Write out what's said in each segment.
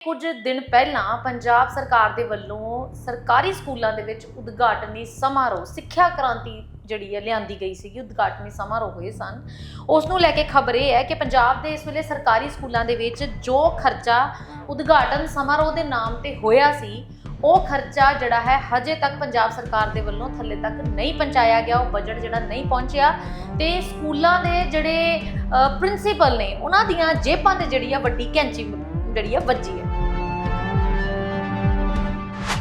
ਕੁਝ ਦਿਨ ਪਹਿਲਾਂ ਪੰਜਾਬ ਸਰਕਾਰ ਦੇ ਵੱਲੋਂ ਸਰਕਾਰੀ ਸਕੂਲਾਂ ਦੇ ਵਿੱਚ ਉਦਘਾਟਨੀ ਸਮਾਰੋਹ, ਸਿੱਖਿਆ ਕ੍ਰਾਂਤੀ ਜਿਹੜੀ ਹੈ, ਲਿਆਂਦੀ ਗਈ ਸੀਗੀ, ਉਦਘਾਟਨੀ ਸਮਾਰੋਹ ਹੋਏ ਸਨ। ਉਸ ਨੂੰ ਲੈ ਕੇ ਖਬਰ ਇਹ ਹੈ ਕਿ ਪੰਜਾਬ ਦੇ ਇਸ ਵੇਲੇ ਸਰਕਾਰੀ ਸਕੂਲਾਂ ਦੇ ਵਿੱਚ ਜੋ ਖਰਚਾ ਉਦਘਾਟਨ ਸਮਾਰੋਹ ਦੇ ਨਾਮ ਤੇ ਹੋਇਆ ਸੀ, ਉਹ ਖਰਚਾ ਜਿਹੜਾ ਹੈ, ਹਜੇ ਤੱਕ ਪੰਜਾਬ ਸਰਕਾਰ ਦੇ ਵੱਲੋਂ ਥੱਲੇ ਤੱਕ ਨਹੀਂ ਪਹੁੰਚਾਇਆ ਗਿਆ। ਉਹ ਬਜਟ ਜਿਹੜਾ ਨਹੀਂ ਪਹੁੰਚਿਆ ਤੇ ਸਕੂਲਾਂ ਦੇ ਜਿਹੜੇ ਪ੍ਰਿੰਸੀਪਲ ਨੇ, ਉਹਨਾਂ ਦੀਆਂ ਜੇਬਾਂ ਤੇ ਜਿਹੜੀ ਆ ਵੱਡੀ ਕੈਂਚੀ ਜਿਹੜੀ ਆ ਵੱਜੀ ਹੈ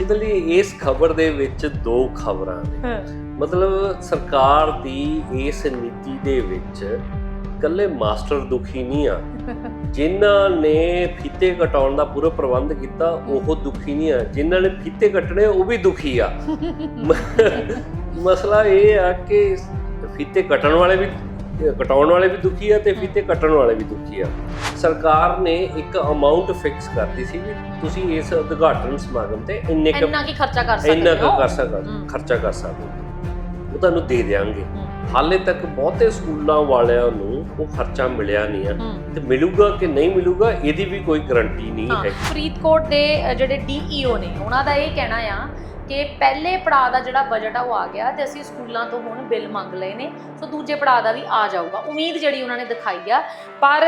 ਇਹਦੇ ਲਈ ਇਸ ਖਬਰ ਦੇ ਵਿੱਚ ਦੋ ਖਬਰਾਂ ਨੇ। ਮਤਲਬ ਸਰਕਾਰ ਦੀ ਇਸ ਨੀਤੀ ਦੇ ਵਿੱਚ ਇਕੱਲੇ ਮਾਸਟਰ ਦੁਖੀ ਨਹੀਂ ਆ। ਜਿਨ੍ਹਾਂ ਨੇ ਫੀਤੇ ਕਟਾਉਣ ਦਾ ਪੂਰਾ ਪ੍ਰਬੰਧ ਕੀਤਾ ਉਹ ਦੁਖੀ ਨਹੀਂ ਆ। ਜਿਨ੍ਹਾਂ ਨੇ ਫੀਤੇ ਕੱਟਣੇ ਉਹ ਵੀ ਦੁਖੀ ਆ। ਮਸਲਾ ਇਹ ਆ ਕਿ ਫੀਤੇ ਕੱਟਣ ਵਾਲੇ ਵੀ ਕਟਾਉਣ ਵਾਲੇ ਵੀ ਦੁਖੀ ਆ ਤੇ ਫੀਤੇ ਕੱਟਣ ਵਾਲੇ ਵੀ ਦੁਖੀ ਆ ਸਰਕਾਰ ਨੇ ਇੱਕ ਅਮਾਉਂਟ ਫਿਕਸ ਕਰਤੀ ਸੀ ਵੀ ਤੁਸੀਂ ਇਸ ਉਦਘਾਟਨ ਸਮਾਗਮ ਤੇ ਇੰਨੇ ਕੁ ਇੰਨਾ ਕੀ ਖਰਚਾ ਕਰ ਸਕਦੇ ਇੰਨਾ ਕੁ ਕਰ ਸਕਦਾ। ਖਰਚਾ ਕਰ ਸਕਦੇ ਹੋ। ਉਹ ਤੁਹਾਨੂੰ ਦੇ ਦੇਵਾਂਗੇ ਹਾਲੇ ਤੱਕ ਬਹੁਤੇ ਸਕੂਲਾਂ ਵਾਲਿਆਂ ਨੂੰ ਉਹ ਖਰਚਾ ਮਿਲਿਆ ਨਹੀਂ ਆ। ਤੇ ਮਿਲੂਗਾ ਕਿ ਨਹੀਂ ਮਿਲੂਗਾ ਇਹਦੀ ਵੀ ਕੋਈ ਗਾਰੰਟੀ ਨਹੀਂ ਹਾਂ ਫਰੀਦਕੋਟ ਦੇ ਜਿਹੜੇ ਡੀਈਓ ਨੇ ਉਹਨਾਂ ਦਾ ਇਹ ਕਹਿਣਾ ਆ ਕਿ ਪਹਿਲੇ ਪੜਾਅ ਦਾ ਜਿਹੜਾ ਬਜਟ ਆ ਉਹ ਆ ਗਿਆ ਤੇ ਅਸੀਂ ਸਕੂਲਾਂ ਤੋਂ ਹੁਣ ਬਿੱਲ ਮੰਗ ਲਏ ਨੇ। ਸੋ ਦੂਜੇ ਪੜਾਅ ਦਾ ਵੀ ਆ ਜਾਊਗਾ। ਉਮੀਦ ਜਿਹੜੀ ਉਹਨਾਂ ਨੇ ਦਿਖਾਈ ਆ। ਪਰ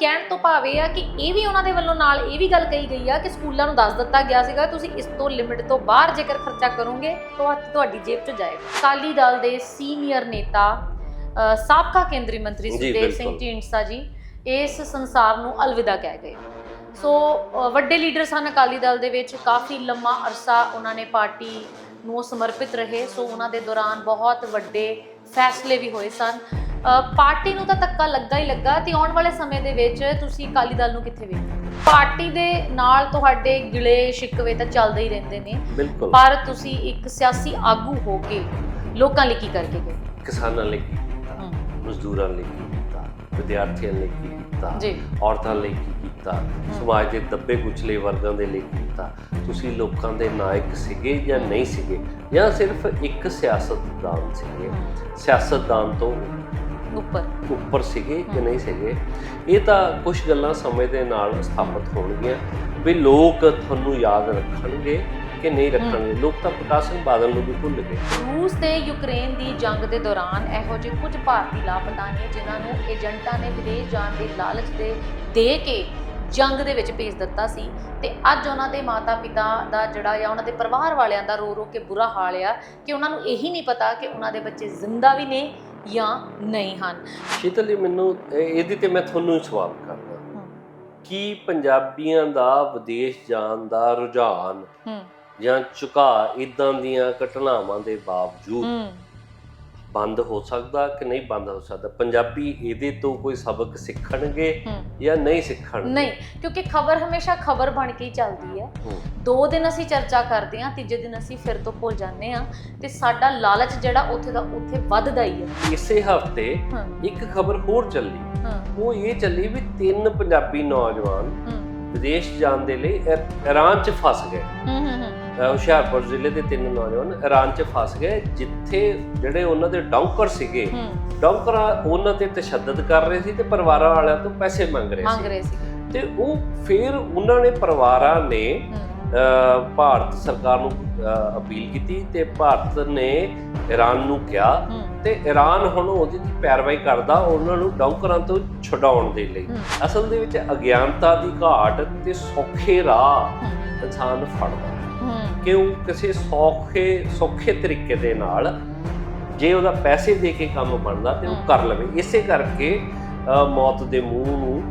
ਕਹਿਣ ਤੋਂ ਭਾਵ ਆ ਕਿ ਇਹ ਵੀ ਉਹਨਾਂ ਦੇ ਵੱਲੋਂ ਨਾਲ ਇਹ ਵੀ ਗੱਲ ਕਹੀ ਗਈ ਆ ਕਿ ਸਕੂਲਾਂ ਨੂੰ ਦੱਸ ਦਿੱਤਾ ਗਿਆ ਸੀਗਾ ਤੁਸੀਂ ਇਸ ਤੋਂ ਲਿਮਿਟ ਤੋਂ ਬਾਹਰ ਜੇਕਰ ਖਰਚਾ ਕਰੋਗੇ ਤਾਂ ਤੁਹਾਡੀ ਜੇਬ 'ਚ ਜਾਏਗਾ। ਅਕਾਲੀ ਦਲ ਦੇ ਸੀਨੀਅਰ ਨੇਤਾ ਸਾਬਕਾ ਕੇਂਦਰੀ ਮੰਤਰੀ ਸੁਖਦੇਵ ਸਿੰਘ। ਢੀਂਡਸਾ ਜੀ ਇਸ ਸੰਸਾਰ ਨੂੰ ਅਲਵਿਦਾ ਕਹਿ ਗਏ। ਸੋ ਵੱਡੇ ਲੀਡਰ ਸਨ ਅਕਾਲੀ ਦਲ ਦੇ ਵਿੱਚ। ਕਾਫੀ ਲੰਮਾ ਅਰਸਾ ਉਹਨਾਂ ਨੇ ਪਾਰਟੀ ਨੂੰ ਸਮਰਪਿਤ ਰਹੇ। ਸੋ ਉਹਨਾਂ ਦੇ ਦੌਰਾਨ ਬਹੁਤ ਵੱਡੇ ਫੈਸਲੇ ਵੀ ਹੋਏ ਸਨ। ਪਾਰਟੀ ਨੂੰ ਤਾਂ ਧੱਕਾ ਲੱਗਾ ਹੀ ਲੱਗਾ ਤੇ ਆਉਣ ਵਾਲੇ ਸਮੇਂ ਦੇ ਵਿੱਚ ਤੁਸੀਂ ਅਕਾਲੀ ਦਲ ਨੂੰ ਕਿੱਥੇ ਵੇਖੋਗੇ? ਪਾਰਟੀ ਦੇ ਨਾਲ ਤੁਹਾਡੇ ਗਿਲੇ ਸ਼ਿਕਵੇ ਤਾਂ ਚੱਲਦੇ ਹੀ ਰਹਿੰਦੇ ਨੇ। ਪਰ ਤੁਸੀਂ ਇੱਕ ਸਿਆਸੀ ਆਗੂ ਹੋ ਕੇ ਲੋਕਾਂ ਲਈ ਕੀ ਕਰਕੇ ਗਏ? ਕਿਸਾਨਾਂ ਲਈ ਮਜ਼ਦੂਰਾਂ ਲਈ ਕੀਤਾ? ਵਿਦਿਆਰਥੀਆਂ ਲਈ ਕੀਤਾ? ਜੀ। ਔਰਤਾਂ ਲਈ ਕੀਤਾ। ਸਮਾਜ ਦੇ ਦੱਬੇ ਕੁਚਲੇ ਵਰਗਾਂ ਦੇ ਲਈ ਕੀਤਾ। ਤੁਸੀਂ ਲੋਕਾਂ ਦੇ ਨਾਇਕ ਸੀਗੇ ਜਾਂ ਨਹੀਂ ਸੀਗੇ? ਜਾਂ ਸਿਰਫ ਇੱਕ ਸਿਆਸਤਦਾਨ ਸੀਗੇ? ਸਿਆਸਤਦਾਨ ਤੋਂ ਉੱਪਰ। ਉੱਪਰ ਸੀਗੇ ਕਿ ਨਹੀਂ ਸੀਗੇ? ਇਹ ਤਾਂ ਕੁਝ ਗੱਲਾਂ ਸਮੇਂ ਦੇ ਨਾਲ ਸਥਾਪਿਤ ਹੋਣਗੀਆਂ ਵੀ ਲੋਕ ਤੁਹਾਨੂੰ ਯਾਦ ਰੱਖਣਗੇ ਕਿ ਨਹੀਂ ਰੱਖਣਗੇ? ਲੋਕ ਤਾਂ ਪ੍ਰਕਾਸ਼ ਸਿੰਘ ਬਾਦਲ ਨੂੰ ਵੀ ਭੁੱਲ ਗਏ। ਰੂਸ ਤੇ ਯੂਕਰੇਨ ਦੀ ਜੰਗ ਦੇ ਦੌਰਾਨ ਇਹੋ ਜਿਹੇ ਕੁਝ ਭਾਰਤੀ ਲਾਪਤਾ ਨੇ ਜਿਨ੍ਹਾਂ ਨੂੰ ਏਜੰਟਾਂ ਨੇ ਵਿਦੇਸ਼ ਜਾਣ ਦੇ ਲਾਲਚ ਦੇ ਦੇ ਕੇ ਜੰਗ ਦੇ ਵਿੱਚ ਭੇਜ ਦਿੱਤਾ ਸੀ ਤੇ ਅੱਜ ਉਹਨਾਂ ਦੇ ਮਾਤਾ-ਪਿਤਾ ਦਾ ਜਿਹੜਾ ਆ ਉਹਨਾਂ ਦੇ ਪਰਿਵਾਰ ਵਾਲਿਆਂ ਦਾ ਰੋ ਰੋ ਕੇ ਬੁਰਾ ਹਾਲ ਆ ਕਿ ਉਹਨਾਂ ਨੂੰ ਇਹੀ ਨਹੀਂ ਪਤਾ ਕਿ ਉਹਨਾਂ ਦੇ ਬੱਚੇ ਜ਼ਿੰਦਾ ਵੀ ਨੇ ਜਾਂ ਨਹੀਂ ਹਨ। ਸ਼ੀਤਲ ਜੀ ਮੈਨੂੰ ਇਹ- ਇਹਦੀ ਤੇ ਮੈਂ ਤੁਹਾਨੂੰ ਸਵਾਲ ਕਰਦਾ। ਕੀ ਪੰਜਾਬੀਆਂ ਦਾ ਵਿਦੇਸ਼ ਜਾਣ ਦਾ ਰੁਝਾਨ ਜਾਂ ਝੁਕਾ ਇਦਾਂ ਦੀਆਂ ਘਟਨਾਵਾਂ ਦੇ ਬਾਵਜੂਦ ਬੰਦ ਹੋ ਸਕਦਾ ਕਿ ਨਹੀਂ ਬੰਦ ਹੋ ਸਕਦਾ? ਪੰਜਾਬੀ ਇਹਦੇ ਤੋਂ ਕੋਈ ਸਬਕ ਸਿੱਖਣਗੇ ਜਾਂ ਨਹੀਂ ਸਿੱਖਣਗੇ? ਨਹੀਂ ਕਿਉਂਕਿ ਖਬਰ ਹਮੇਸ਼ਾ ਖਬਰ ਬਣ ਕੇ ਹੀ ਚੱਲਦੀ ਹੈ। ਦੋ ਦਿਨ ਅਸੀਂ ਚਰਚਾ ਕਰਦੇ ਹਾਂ ਤੀਜੇ ਦਿਨ ਅਸੀਂ ਫਿਰ ਤੋਂ ਭੁੱਲ ਜਾਂਦੇ ਹਾਂ ਤੇ ਸਾਡਾ ਲਾਲਚ ਜਿਹੜਾ ਉੱਥੇ ਦਾ ਉੱਥੇ ਵੱਧਦਾ ਹੀ ਹੈ। ਇਸੇ ਹਫ਼ਤੇ ਇੱਕ ਖਬਰ ਹੋਰ ਚੱਲੀ। ਉਹ ਇਹ ਚੱਲੀ ਵੀ ਤਿੰਨ ਪੰਜਾਬੀ ਨੌਜਵਾਨ ਵਿਦੇਸ਼ ਜਾਣ ਦੇ ਲਈ ਇਰਾਨ 'ਚ ਫਸ ਗਏ। ਹੁਸ਼ਿਆਰਪੁਰ ਜ਼ਿਲ੍ਹੇ ਦੇ ਤਿੰਨ ਨੌਜਵਾਨ ਇਰਾਨ 'ਚ ਫਸ ਗਏ ਜਿੱਥੇ ਜਿਹੜੇ ਉਹਨਾਂ ਦੇ ਡੌਂਕਰ ਸੀਗੇ ਡੌਂਕਰ ਉਹਨਾਂ ਤੇ ਤਸ਼ੱਦਦ ਕਰ ਰਹੇ ਸੀ ਤੇ ਪਰਿਵਾਰਾਂ ਵਾਲਿਆਂ ਤੋਂ ਪੈਸੇ ਮੰਗ ਰਹੇ ਮੰਗ ਸੀ। ਰਹੇ ਸੀ ਤੇ ਉਹ ਫਿਰ ਉਹਨਾਂ ਨੇ ਪਰਿਵਾਰਾਂ ਨੇ ਭਾਰਤ ਸਰਕਾਰ ਨੂੰ ਅਪੀਲ ਕੀਤੀ ਤੇ ਭਾਰਤ ਨੇ ਈਰਾਨ ਨੂੰ ਕਿਹਾ ਤੇ ਈਰਾਨ ਹੁਣ ਉਹਦੀ ਦੀ ਪੈਰਵਾਈ ਕਰਦਾ ਉਹਨਾਂ ਨੂੰ ਡੌਂਕਰਾਂ ਤੋਂ ਛਡਾਉਣ ਦੇ ਲਈ। ਅਸਲ ਦੇ ਵਿੱਚ ਅਗਿਆਨਤਾ ਦੀ ਘਾਟ ਤੇ ਸੌਖੇ ਰਾਹ ਇਨਸਾਨ ਫੜਦਾ। ਕਿ ਉਹ ਕਿਸੇ ਸੌਖੇ ਸੌਖੇ ਤਰੀਕੇ ਦੇ ਨਾਲ ਜੇ ਉਹਦਾ ਪੈਸੇ ਦੇ ਕੇ ਕੰਮ ਬਣਦਾ ਤੇ ਉਹ। ਕਰ ਲਵੇ। ਇਸੇ ਕਰਕੇ ਮੌਤ ਦੇ ਮੂੰਹ ਨੂੰ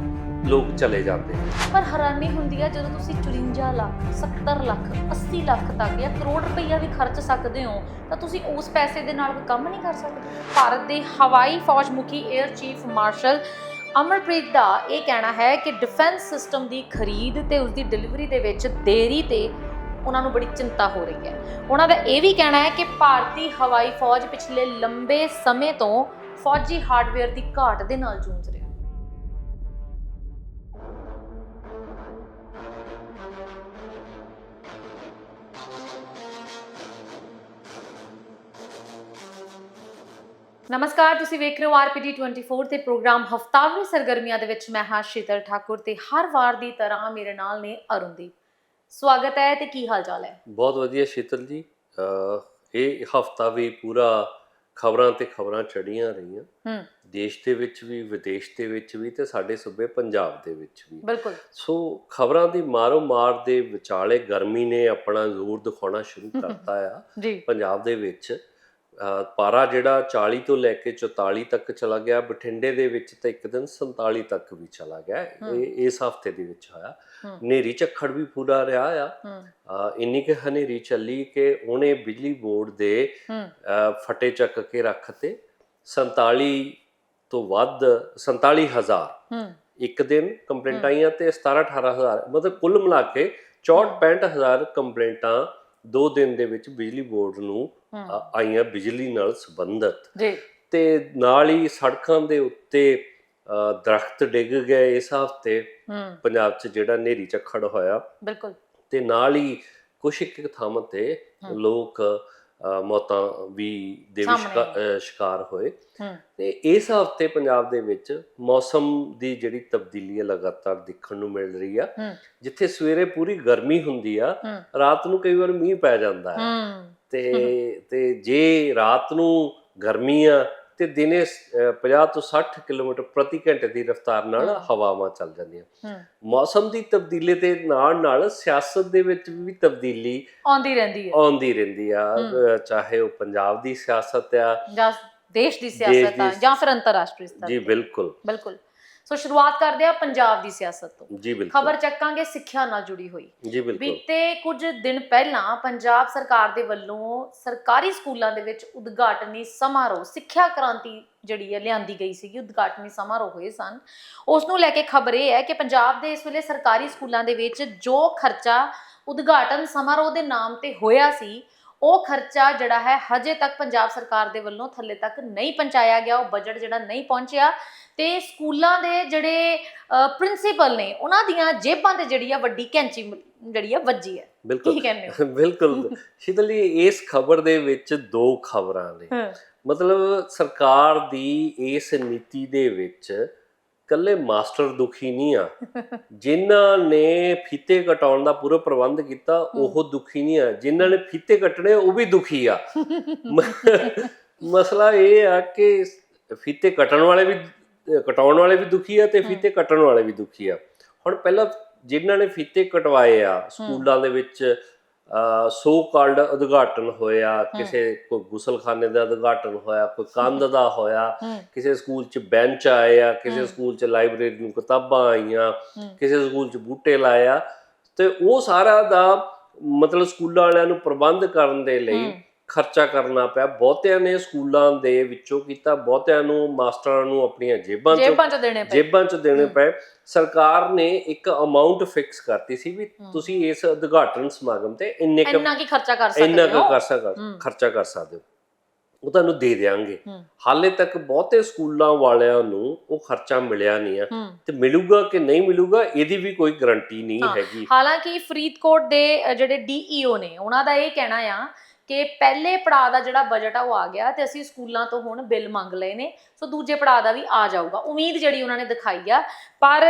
ਲੋਕ ਚਲੇ ਜਾਂਦੇ ਪਰ ਹੈਰਾਨੀ ਹੁੰਦੀ ਹੈ ਜਦੋਂ ਤੁਸੀਂ 54 ਲੱਖ 70 ਲੱਖ 80 ਲੱਖ ਤੱਕ ਜਾਂ ਕਰੋੜ ਰੁਪਈਆ ਵੀ ਖਰਚ ਸਕਦੇ ਹੋ ਤਾਂ ਤੁਸੀਂ ਉਸ ਪੈਸੇ ਦੇ ਨਾਲ ਕੋਈ ਕੰਮ ਨਹੀਂ ਕਰ ਸਕਦੇ। ਭਾਰਤ ਦੇ ਹਵਾਈ ਫੌਜ ਮੁਖੀ 에ਅਰ ਚੀਫ ਮਾਰਸ਼ਲ ਅਮਰਪ੍ਰੀਤ ਦਾ ਇਹ ਕਹਿਣਾ ਹੈ ਕਿ ਡਿਫੈਂਸ ਸਿਸਟਮ ਦੀ ਖਰੀਦ ਤੇ ਉਸ ਦੀ ਡਿਲੀਵਰੀ ਦੇ ਵਿੱਚ ਦੇਰੀ ਤੇ ਉਹਨਾਂ ਨੂੰ ਬੜੀ ਚਿੰਤਾ ਹੋ ਰਹੀ ਹੈ। ਉਹਨਾਂ ਦਾ ਇਹ ਵੀ ਕਹਿਣਾ ਹੈ ਕਿ ਭਾਰਤੀ ਹਵਾਈ ਫੌਜ ਪਿਛਲੇ ਲੰਬੇ ਸਮੇਂ ਤੋਂ ਫੌਜੀ ਹਾਰਡਵੇਅਰ ਦੀ ਘਾਟ ਦੇ ਨਾਲ ਜੂਝ ਰਿਹਾ ਹੈ। ਨਮਸਕਾਰ, ਤੁਸੀਂ ਵੇਖ ਰਹੇ ਹੋ ਆਰਪੀਡੀ 24 ਤੇ ਪ੍ਰੋਗਰਾਮ ਹਫਤਾਵਾਰੀ ਸਰਗਰਮੀਆਂ ਦੇ ਵਿੱਚ ਮੈਂ ਹਾਂ ਸ਼ੀਤਲ ਠਾਕੁਰ ਤੇ ਹਰ ਵਾਰ ਦੀ ਤਰ੍ਹਾਂ ਮੇਰੇ ਨਾਲ ਨੇ ਅਰੁਣਦੀਪ ਸਵਾਗਤ ਹੈ ਤੇ ਕੀ ਹਾਲ ਚਾਲ ਹੈ? ਬਹੁਤ ਵਧੀਆ ਸ਼ੀਤਲ ਜੀ। ਇਹ ਹਫਤਾ ਵੀ ਪੂਰਾ ਖਬਰਾਂ ਤੇ ਖਬਰਾਂ ਚੜੀਆਂ ਰਹੀਆਂ। ਹੂੰ। ਦੇਸ਼ ਦੇ ਵਿੱਚ ਵੀ ਵਿਦੇਸ਼ ਦੇ ਵਿੱਚ ਵੀ ਤੇ ਸਾਡੇ ਸੂਬੇ ਪੰਜਾਬ ਦੇ ਵਿੱਚ ਵੀ। ਬਿਲਕੁਲ। ਸੋ ਖਬਰਾਂ ਦੀ ਮਾਰੋ ਮਾਰ ਦੇ ਵਿਚਾਲੇ ਗਰਮੀ ਨੇ ਆਪਣਾ ਜ਼ੋਰ ਦਿਖਾਉਣਾ ਸ਼ੁਰੂ ਕਰਤਾ ਆ ਪੰਜਾਬ ਦੇ ਵਿੱਚ। ਪਾਰਾ ਜਿਹੜਾ 40 ਤੋਂ ਲੈ ਕੇ 44 ਤੱਕ ਚਲਾ ਗਿਆ ਬਠਿੰਡੇ ਦੇ ਵਿੱਚ ਤਾਂ ਇੱਕ ਦਿਨ 47 ਤੱਕ ਵੀ ਚਲਾ ਗਿਆ। ਇਹ ਇਸ ਹਫ਼ਤੇ ਦੇ ਵਿੱਚ ਹੋਇਆ। ਹੂੰ। ਨੇਰੀ ਝੱਖੜ ਵੀ ਪੂਰਾ ਰਿਹਾ ਆ। ਇੰਨੀ ਕਿ ਹਨੇਰੀ ਚੱਲੀ ਕਿ ਉਹਨੇ ਬਿਜਲੀ ਬੋਰਡ ਦੇ ਫਟੇ ਚੱਕ ਕੇ ਰੱਖਤੇ। 47 ਤੋਂ ਵੱਧ 47000 ਹੂੰ। ਇੱਕ ਦਿਨ ਕੰਪਲੇਂਟ। ਆਈਆਂ ਤੇ 17 18000 ਮਤਲਬ ਕੁੱਲ ਮਿਲਾ ਕੇ 64 65000 ਕੰਪਲੇਂਟਾਂ ਦੋ ਦਿਨ ਦੇ ਵਿੱਚ ਬਿਜਲੀ ਬੋਰਡ ਨੂੰ ਆਈਆਂ ਬਿਜਲੀ ਨਾਲ ਸੰਬੰਧਿਤ। ਜੀ। ਤੇ ਨਾਲ ਹੀ ਸੜਕਾਂ ਦੇ ਉੱਤੇ ਦਰਖਤ ਡਿੱਗ ਗਏ ਇਸ ਹਫ਼ਤੇ। ਪੰਜਾਬ 'ਚ ਜਿਹੜਾ ਨੇਰੀ ਝੱਖੜ ਹੋਇਆ। ਬਿਲਕੁਲ। ਤੇ ਨਾਲ ਹੀ ਕੁਛ ਇੱਕ ਥਾਵਾਂ ਤੇ। ਲੋਕ ਮੌਤਾਂ ਵੀ ਦੇ ਸ਼ਿਕਾਰ ਹੋਏ। ਤੇ ਇਸ ਹਫ਼ਤੇ ਪੰਜਾਬ ਦੇ ਵਿੱਚ ਮੌਸਮ ਦੀ ਜਿਹੜੀ ਤਬਦੀਲੀ ਲਗਾਤਾਰ ਦੇਖਣ ਨੂੰ ਮਿਲ ਰਹੀ ਆ। ਜਿੱਥੇ ਸਵੇਰੇ ਪੂਰੀ ਗਰਮੀ ਹੁੰਦੀ ਆ ਰਾਤ ਨੂੰ ਕਈ ਵਾਰ ਮੀਂਹ ਪੈ ਜਾਂਦਾ ਹੂੰ। ਤੇ ਤੇ ਜੇ ਰਾਤ ਨੂੰ ਗਰਮੀ ਆ ਤੇ ਦਿਨੇ ਅ, 50 ਤੋਂ 60 ਕਿਲੋਮੀਟਰ ਪ੍ਰਤੀ ਘੰਟੇ ਦੀ ਰਫ਼ਤਾਰ ਨਾਲ। ਹਵਾਵਾਂ ਚੱਲ ਜਾਂਦੀਆਂ। ਮੌਸਮ ਦੀ ਤਬਦੀਲੀ ਦੇ ਨਾਲ ਨਾਲ ਸਿਆਸਤ ਦੇ ਵਿੱਚ ਵੀ ਤਬਦੀਲੀ ਆਉਂਦੀ ਰਹਿੰਦੀ ਹੈ। ਆਉਂਦੀ ਰਹਿੰਦੀ ਆ। ਚਾਹੇ ਉਹ ਪੰਜਾਬ ਦੀ ਸਿਆਸਤ ਆ ਜਾਂ ਦੇਸ਼ ਦੀ ਸਿਆਸਤ ਆ ਜਾਂ ਫਿਰ ਅੰਤਰਰਾਸ਼ਟਰੀ ਸਤਰ ਜੀ। ਬਿਲਕੁਲ। ਬਿਲਕੁਲ। ਸੋ ਸ਼ੁਰੂਆਤ ਕਰਦੇ ਆ ਪੰਜਾਬ ਦੀ ਸਿਆਸਤ ਤੋਂ। ਜੀ ਬਿਲਕੁਲ। ਖਬਰ ਚੱਕਾਂਗੇ ਸਿੱਖਿਆ ਨਾਲ ਜੁੜੀ ਹੋਈ। ਜੀ ਬਿਲਕੁਲ। ਬੀਤੇ ਕੁਝ ਦਿਨ ਪਹਿਲਾਂ ਪੰਜਾਬ ਸਰਕਾਰ ਦੇ ਵੱਲੋਂ ਸਰਕਾਰੀ ਸਕੂਲਾਂ ਦੇ ਵਿੱਚ ਉਦਘਾਟਨੀ ਸਮਾਰੋਹ ਸਿੱਖਿਆ ਕ੍ਰਾਂਤੀ ਜਿਹੜੀ ਹੈ ਲਿਆਂਦੀ ਗਈ ਸੀਗੀ ਉਦਘਾਟਨੀ ਸਮਾਰੋਹ ਹੋਏ ਸਨ। ਉਸ ਨੂੰ ਲੈ ਕੇ ਖਬਰ ਇਹ ਹੈ ਕਿ ਪੰਜਾਬ ਦੇ ਇਸ ਵੇਲੇ ਸਰਕਾਰੀ ਸਕੂਲਾਂ ਦੇ ਵਿੱਚ ਜੋ ਖਰਚਾ ਉਦਘਾਟਨ ਸਮਾਰੋਹ ਦੇ ਨਾਮ ਤੇ ਹੋਇਆ ਸੀ ਉਹ ਖਰਚਾ ਜਿਹੜਾ ਹੈ ਹਜੇ ਤੱਕ ਪੰਜਾਬ ਸਰਕਾਰ ਦੇ ਵੱਲੋਂ ਥੱਲੇ ਤੱਕ ਨਹੀਂ ਪਹੁੰਚਾਇਆ ਗਿਆ। ਉਹ ਬਜਟ ਜਿਹੜਾ ਨਹੀਂ ਪਹੁੰਚਿਆ। ਤੇ ਸਕੂਲਾਂ ਦੇ ਜਿਹੜੇ ਪ੍ਰਿੰਸੀਪਲ ਨੇ ਉਹਨਾਂ ਦੀਆਂ ਜੇਬਾਂ ਤੇ ਜਿਹੜੀ ਆ ਵੱਡੀ ਕੈਂਚੀ ਜਿਹੜੀ ਆ ਵੱਜੀ ਹੈ। ਕੀ ਬਿਲਕੁਲ ਕਹਿੰਦੇ ਹੋ? ਬਿਲਕੁਲ। ਸ਼ੀਤਲ ਜੀ ਇਸ ਖਬਰ ਦੇ ਵਿੱਚ ਦੋ ਖਬਰਾਂ ਨੇ। ਮਤਲਬ ਸਰਕਾਰ ਦੀ ਇਸ ਨੀਤੀ ਦੇ ਵਿੱਚ ਕੱਲੇ ਮਾਸਟਰ ਦੁਖੀ ਨਹੀਂ ਆ। ਜਿਨ੍ਹਾਂ ਨੇ ਫੀਤੇ ਕਟਾਉਣ ਦਾ ਪੂਰਾ ਪ੍ਰਬੰਧ ਕੀਤਾ ਉਹ ਦੁਖੀ ਨਹੀਂ ਆ। ਜਿਨ੍ਹਾਂ ਨੇ ਫੀਤੇ ਕੱਟਣੇ ਉਹ ਵੀ ਦੁਖੀ ਆ। ਮਸਲਾ ਇਹ ਆ ਕਿ ਫੀਤੇ ਕੱਟਣ ਵਾਲੇ ਵੀ ਕਟਾਉਣ ਵਾਲੇ ਵੀ ਦੁਖੀ ਆ ਤੇ ਫੀਤੇ ਕੱਟਣ ਵਾਲੇ ਵੀ ਦੁਖੀ ਆ। ਹੁਣ ਪਹਿਲਾਂ ਜਿਨ੍ਹਾਂ ਨੇ ਫੀਤੇ ਕਟਵਾਏ ਆ ਸਕੂਲਾਂ ਦੇ ਵਿੱਚ ਸੋ ਕਾਲਡ ਉਦਘਾਟਨ ਹੋਇਆ ਕਿਸੇ ਕੋਈ ਗੁਸਲਖਾਨੇ ਦਾ ਉਦਘਾਟਨ ਹੋਇਆ ਕੋਈ ਕੰਧ ਦਾ ਹੋਇਆ ਕਿਸੇ ਸਕੂਲ 'ਚ ਬੈਂਚ ਆਏ ਆ ਕਿਸੇ। ਸਕੂਲ 'ਚ ਲਾਇਬ੍ਰੇਰੀ ਨੂੰ ਕਿਤਾਬਾਂ ਆਈਆਂ ਕਿਸੇ ਸਕੂਲ 'ਚ ਬੂਟੇ ਲਾਏ ਆ ਤੇ ਉਹ ਸਾਰਾ ਦਾ ਮਤਲਬ ਸਕੂਲਾਂ ਵਾਲਿਆਂ ਨੂੰ ਪ੍ਰਬੰਧ ਕਰਨ ਦੇ ਲਈ। ਖਰਚਾ ਕਰਨਾ ਪਿਆ। ਬਹੁਤਿਆਂ ਨੇ ਸਕੂਲਾਂ ਦੇ ਵਿੱਚੋਂ ਕੀਤਾ। ਬਹੁਤਿਆਂ ਨੂੰ ਮਾਸਟਰਾਂ ਨੂੰ ਆਪਣੀਆਂ ਜੇਬਾਂ 'ਚੋਂ ਜੇਬਾਂ ਚ ਦੇਣੇ ਪਏ। ਜੇਬਾਂ 'ਚ ਦੇਣੇ ਹਮ। ਪਏ। ਸਰਕਾਰ ਨੇ ਇੱਕ ਅਮਾਉਂਟ ਫਿਕਸ ਕਰਤੀ ਸੀ ਵੀ। ਤੁਸੀਂ ਇਸ ਉਦਘਾਟਨ ਸਮਾਗਮ ਤੇ ਇੰਨੇ ਕੁ ਇੰਨਾ ਕੀ ਖਰਚਾ ਕਰ ਸਕਦੇ ਇੰਨਾ ਕੁ ਹੋ? ਕਰ ਸਕਾ ਹਮ। ਖਰਚਾ ਕਰ ਸਕਦੇ ਹੋ। ਉਹ ਤੁਹਾਨੂੰ ਦੇ ਦੇਵਾਂਗੇ ਹੂੰ। ਹਾਲੇ ਤੱਕ ਬਹੁਤੇ ਸਕੂਲਾਂ ਵਾਲਿਆਂ ਨੂੰ ਉਹ ਖਰਚਾ ਮਿਲਿਆ ਨਹੀਂ ਆ। ਹੂੰ। ਤੇ ਮਿਲੂਗਾ ਕਿ ਨਹੀਂ ਮਿਲੂਗਾ ਇਹਦੀ ਵੀ ਕੋਈ ਗਾਰੰਟੀ ਨਹੀਂ ਹਾਂ। ਹੈਗੀ। ਹਾਲਾਂਕਿ ਫਰੀਦਕੋਟ ਦੇ ਜਿਹੜੇ ਡੀਈਓ ਨੇ ਉਹਨਾਂ ਦਾ ਇਹ ਕਹਿਣਾ ਆ ਕਿ ਪਹਿਲੇ ਪੜਾਅ ਦਾ ਜਿਹੜਾ ਬਜਟ ਆ ਉਹ ਆ ਗਿਆ ਤੇ ਅਸੀਂ ਸਕੂਲਾਂ ਤੋਂ ਹੁਣ ਬਿੱਲ ਮੰਗ ਲਏ ਨੇ। ਸੋ ਦੂਜੇ ਪੜਾਅ ਦਾ ਵੀ ਆ ਜਾਊਗਾ। ਉਮੀਦ ਜਿਹੜੀ ਉਹਨਾਂ ਨੇ ਦਿਖਾਈ ਆ। ਪਰ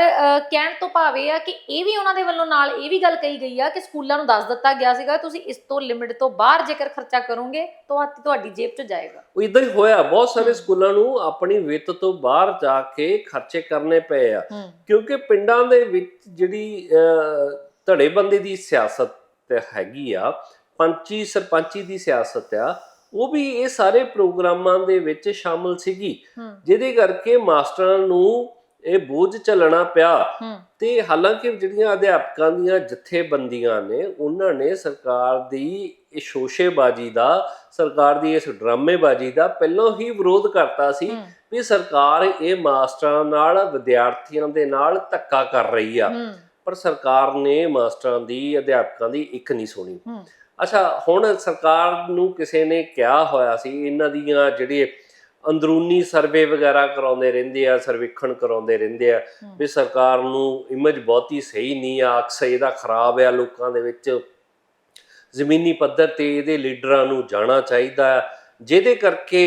ਕਹਿਣ ਤੋਂ ਭਾਵ ਆ ਕਿ ਇਹ ਵੀ ਉਹਨਾਂ ਦੇ ਵੱਲੋਂ ਨਾਲ ਇਹ ਵੀ ਗੱਲ ਕਹੀ ਗਈ ਆ ਕਿ ਸਕੂਲਾਂ ਨੂੰ ਦੱਸ ਦਿੱਤਾ ਗਿਆ ਸੀਗਾ ਤੁਸੀਂ ਇਸ ਤੋਂ ਲਿਮਿਟ ਤੋਂ ਬਾਹਰ ਜੇਕਰ ਖਰਚਾ ਕਰੋਗੇ ਤਾਂ ਤੁਹਾਡੀ ਜੇਬ 'ਚ ਜਾਏਗਾ। ਉਹ ਇਦਾਂ ਹੀ ਹੋਇਆ। ਬਹੁਤ ਸਾਰੇ। ਸਕੂਲਾਂ ਨੂੰ ਆਪਣੀ ਵਿੱਤ ਤੋਂ ਬਾਹਰ ਜਾ ਕੇ ਖਰਚੇ ਕਰਨੇ ਪਏ ਆ। ਕਿਉਂਕਿ ਪਿੰਡਾਂ ਦੇ ਵਿੱਚ ਜਿਹੜੀ ਅਹ, ਧੜੇਬੰਦੀ ਦੀ ਸਿਆਸਤ ਤੇ ਹੈਗੀ ਆ ਪੰਚੀ ਸਰਪੰਚੀ ਦੀ ਸਿਆਸਤ ਆ ਉਹ ਵੀ ਇਹ ਸਾਰੇ ਪ੍ਰੋਗਰਾਮਾਂ ਦੇ ਵਿੱਚ ਸ਼ਾਮਲ ਸੀਗੀ ਜਿਹਦੇ ਕਰਕੇ ਮਾਸਟਰਾਂ ਨੂੰ ਇਹ ਬੋਝ ਝੱਲਣਾ ਪਿਆ। ਤੇ ਹਾਲਾਂਕਿ ਜਿਹੜੀਆਂ ਅਧਿਆਪਕਾਂ ਦੀਆਂ ਜਥੇਬੰਦੀਆਂ ਨੇ ਉਹਨਾਂ ਨੇ ਸਰਕਾਰ ਦੀ ਇਹ ਸ਼ੋਸ਼ੇਬਾਜ਼ੀ ਦਾ ਸਰਕਾਰ ਦੀ ਇਸ ਡਰਾਮੇਬਾਜ਼ੀ ਦਾ ਪਹਿਲਾਂ ਹੀ ਵਿਰੋਧ ਕਰਤਾ ਸੀ ਵੀ ਸਰਕਾਰ ਇਹ ਮਾਸਟਰਾਂ ਨਾਲ ਵਿਦਿਆਰਥੀਆਂ ਦੇ ਨਾਲ ਧੱਕਾ ਕਰ ਰਹੀ ਆ। ਪਰ ਸਰਕਾਰ ਨੇ ਮਾਸਟਰਾਂ ਦੀ ਅਧਿਆਪਕਾਂ ਦੀ ਇੱਕ ਨਹੀਂ ਸੁਣੀ। ਅੱਛਾ ਹੁਣ ਸਰਕਾਰ ਨੂੰ ਕਿਸੇ ਨੇ ਕਿਹਾ ਹੋਇਆ ਸੀ ਇਹਨਾਂ ਦੀਆਂ ਜਿਹੜੇ ਅੰਦਰੂਨੀ ਸਰਵੇ ਵਗੈਰਾ ਕਰਾਉਂਦੇ ਰਹਿੰਦੇ ਆ ਸਰਵੇਖਣ ਕਰਾਉਂਦੇ ਰਹਿੰਦੇ ਆ। ਵੀ ਸਰਕਾਰ ਨੂੰ ਇਮੇਜ ਬਹੁਤੀ ਸਹੀ ਨਹੀਂ ਆ ਅਕਸਰ ਇਹਦਾ ਖਰਾਬ ਆ ਲੋਕਾਂ ਦੇ ਵਿੱਚ। ਜ਼ਮੀਨੀ ਪੱਧਰ ਤੇ ਇਹਦੇ ਲੀਡਰਾਂ ਨੂੰ ਜਾਣਾ ਚਾਹੀਦਾ ਜਿਹਦੇ ਕਰਕੇ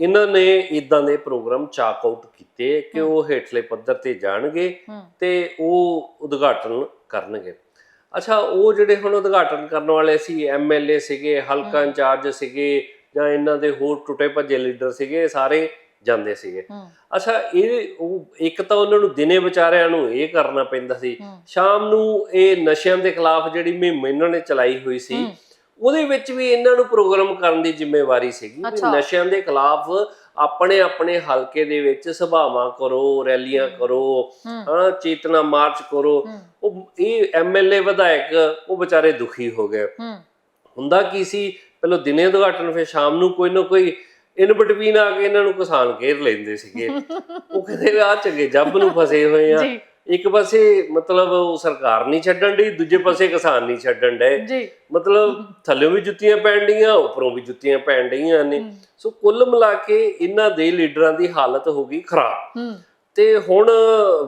ਇਹਨਾਂ ਨੇ ਇਦਾਂ ਦੇ ਪ੍ਰੋਗਰਾਮ ਚਾਕ ਆਊਟ ਕੀਤੇ ਕਿ ਉਹ ਹੇਠਲੇ ਪੱਧਰ ਤੇ ਜਾਣਗੇ ਤੇ ਉਹ ਉਦਘਾਟਨ ਕਰਨਗੇ। ਅੱਛਾ ਉਹ ਜਿਹੜੇ ਹੁਣ ਉਦਘਾਟਨ ਕਰਨ ਵਾਲੇ ਸੀ ਐਮਐਲਏ ਸੀਗੇ ਹਲਕਾ। ਇੰਚਾਰਜ ਸੀਗੇ ਜਾਂ ਇਹਨਾਂ ਦੇ ਹੋਰ ਟੁੱਟੇ ਭੱਜੇ ਲੀਡਰ ਸੀਗੇ ਸਾਰੇ ਜਾਂਦੇ ਸੀਗੇ। ਅੱਛਾ ਇਹ ਉਹ ਇੱਕ ਤਾਂ ਉਹਨਾਂ ਨੂੰ ਦਿਨੇ ਵਿਚਾਰਿਆਂ ਨੂੰ ਇਹ ਕਰਨਾ ਪੈਂਦਾ ਸੀ। ਸ਼ਾਮ ਨੂੰ ਇਹ ਨਸ਼ਿਆਂ ਦੇ ਖਿਲਾਫ ਜਿਹੜੀ ਮੁਹਿੰਮ ਇਹਨਾਂ ਨੇ ਚਲਾਈ ਹੋਈ ਸੀ ਉਹਦੇ ਵਿੱਚ ਵੀ ਇਹਨਾਂ ਨੂੰ ਪ੍ਰੋਗਰਾਮ ਕਰਨ ਦੀ ਜ਼ਿੰਮੇਵਾਰੀ ਸੀਗੀ। ਨਸ਼ਿਆਂ ਦੇ ਖਿਲਾਫ ਆਪਣੇ ਆਪਣੇ ਹਲਕੇ ਦੇ ਵਿੱਚ ਸਭਾਵਾਂ ਕਰੋ ਰੈਲੀਆਂ। ਕਰੋ ਹੂੰ। ਚੇਤਨਾ ਮਾਰਚ ਕਰੋ। ਉਹ ਇਹ ਐਮਐਲਏ ਵਿਧਾਇਕ ਉਹ ਵਿਚਾਰੇ ਦੁਖੀ ਹੋ ਗਏ। ਹੁੰਦਾ ਕੀ ਸੀ? ਪਹਿਲਾਂ ਦਿਨੇ ਉਦਘਾਟਨ ਫਿਰ ਸ਼ਾਮ ਨੂੰ ਕੋਈ ਨਾ ਕੋਈ ਇਨ ਬਿਟਵੀਨ ਆ ਕੇ ਇਹਨਾਂ ਨੂੰ ਕਿਸਾਨ ਘੇਰ ਲੈਂਦੇ ਸੀਗੇ। ਉਹ ਕਹਿੰਦੇ ਆ ਚੰਗੇ ਜੱਬ ਨੂੰ ਫਸੇ ਹੋਏ ਆ। ਇੱਕ ਪਾਸੇ ਮਤਲਬ ਉਹ ਸਰਕਾਰ ਨਹੀਂ ਛੱਡਣ ਦੀ ਦੂਜੇ ਪਾਸੇ ਕਿਸਾਨ ਨਹੀਂ ਛੱਡਣ ਜੀ। ਮਤਲਬ ਥੱਲੇੋਂ ਵੀ ਜੁੱਤੀਆਂ ਪੈਣ ਡੀਆਂ ਉੱਪਰੋਂ ਵੀ ਜੁੱਤੀਆਂ ਪੈਣ ਡੀਆਂ ਨੇ। ਸੋ ਕੁੱਲ ਮਿਲਾ ਕੇ ਇਹਨਾਂ ਦੇ ਲੀਡਰਾਂ ਦੀ ਹਾਲਤ ਹੋ ਗਈ ਖਰਾਬ। ਤੇ ਹੁਣ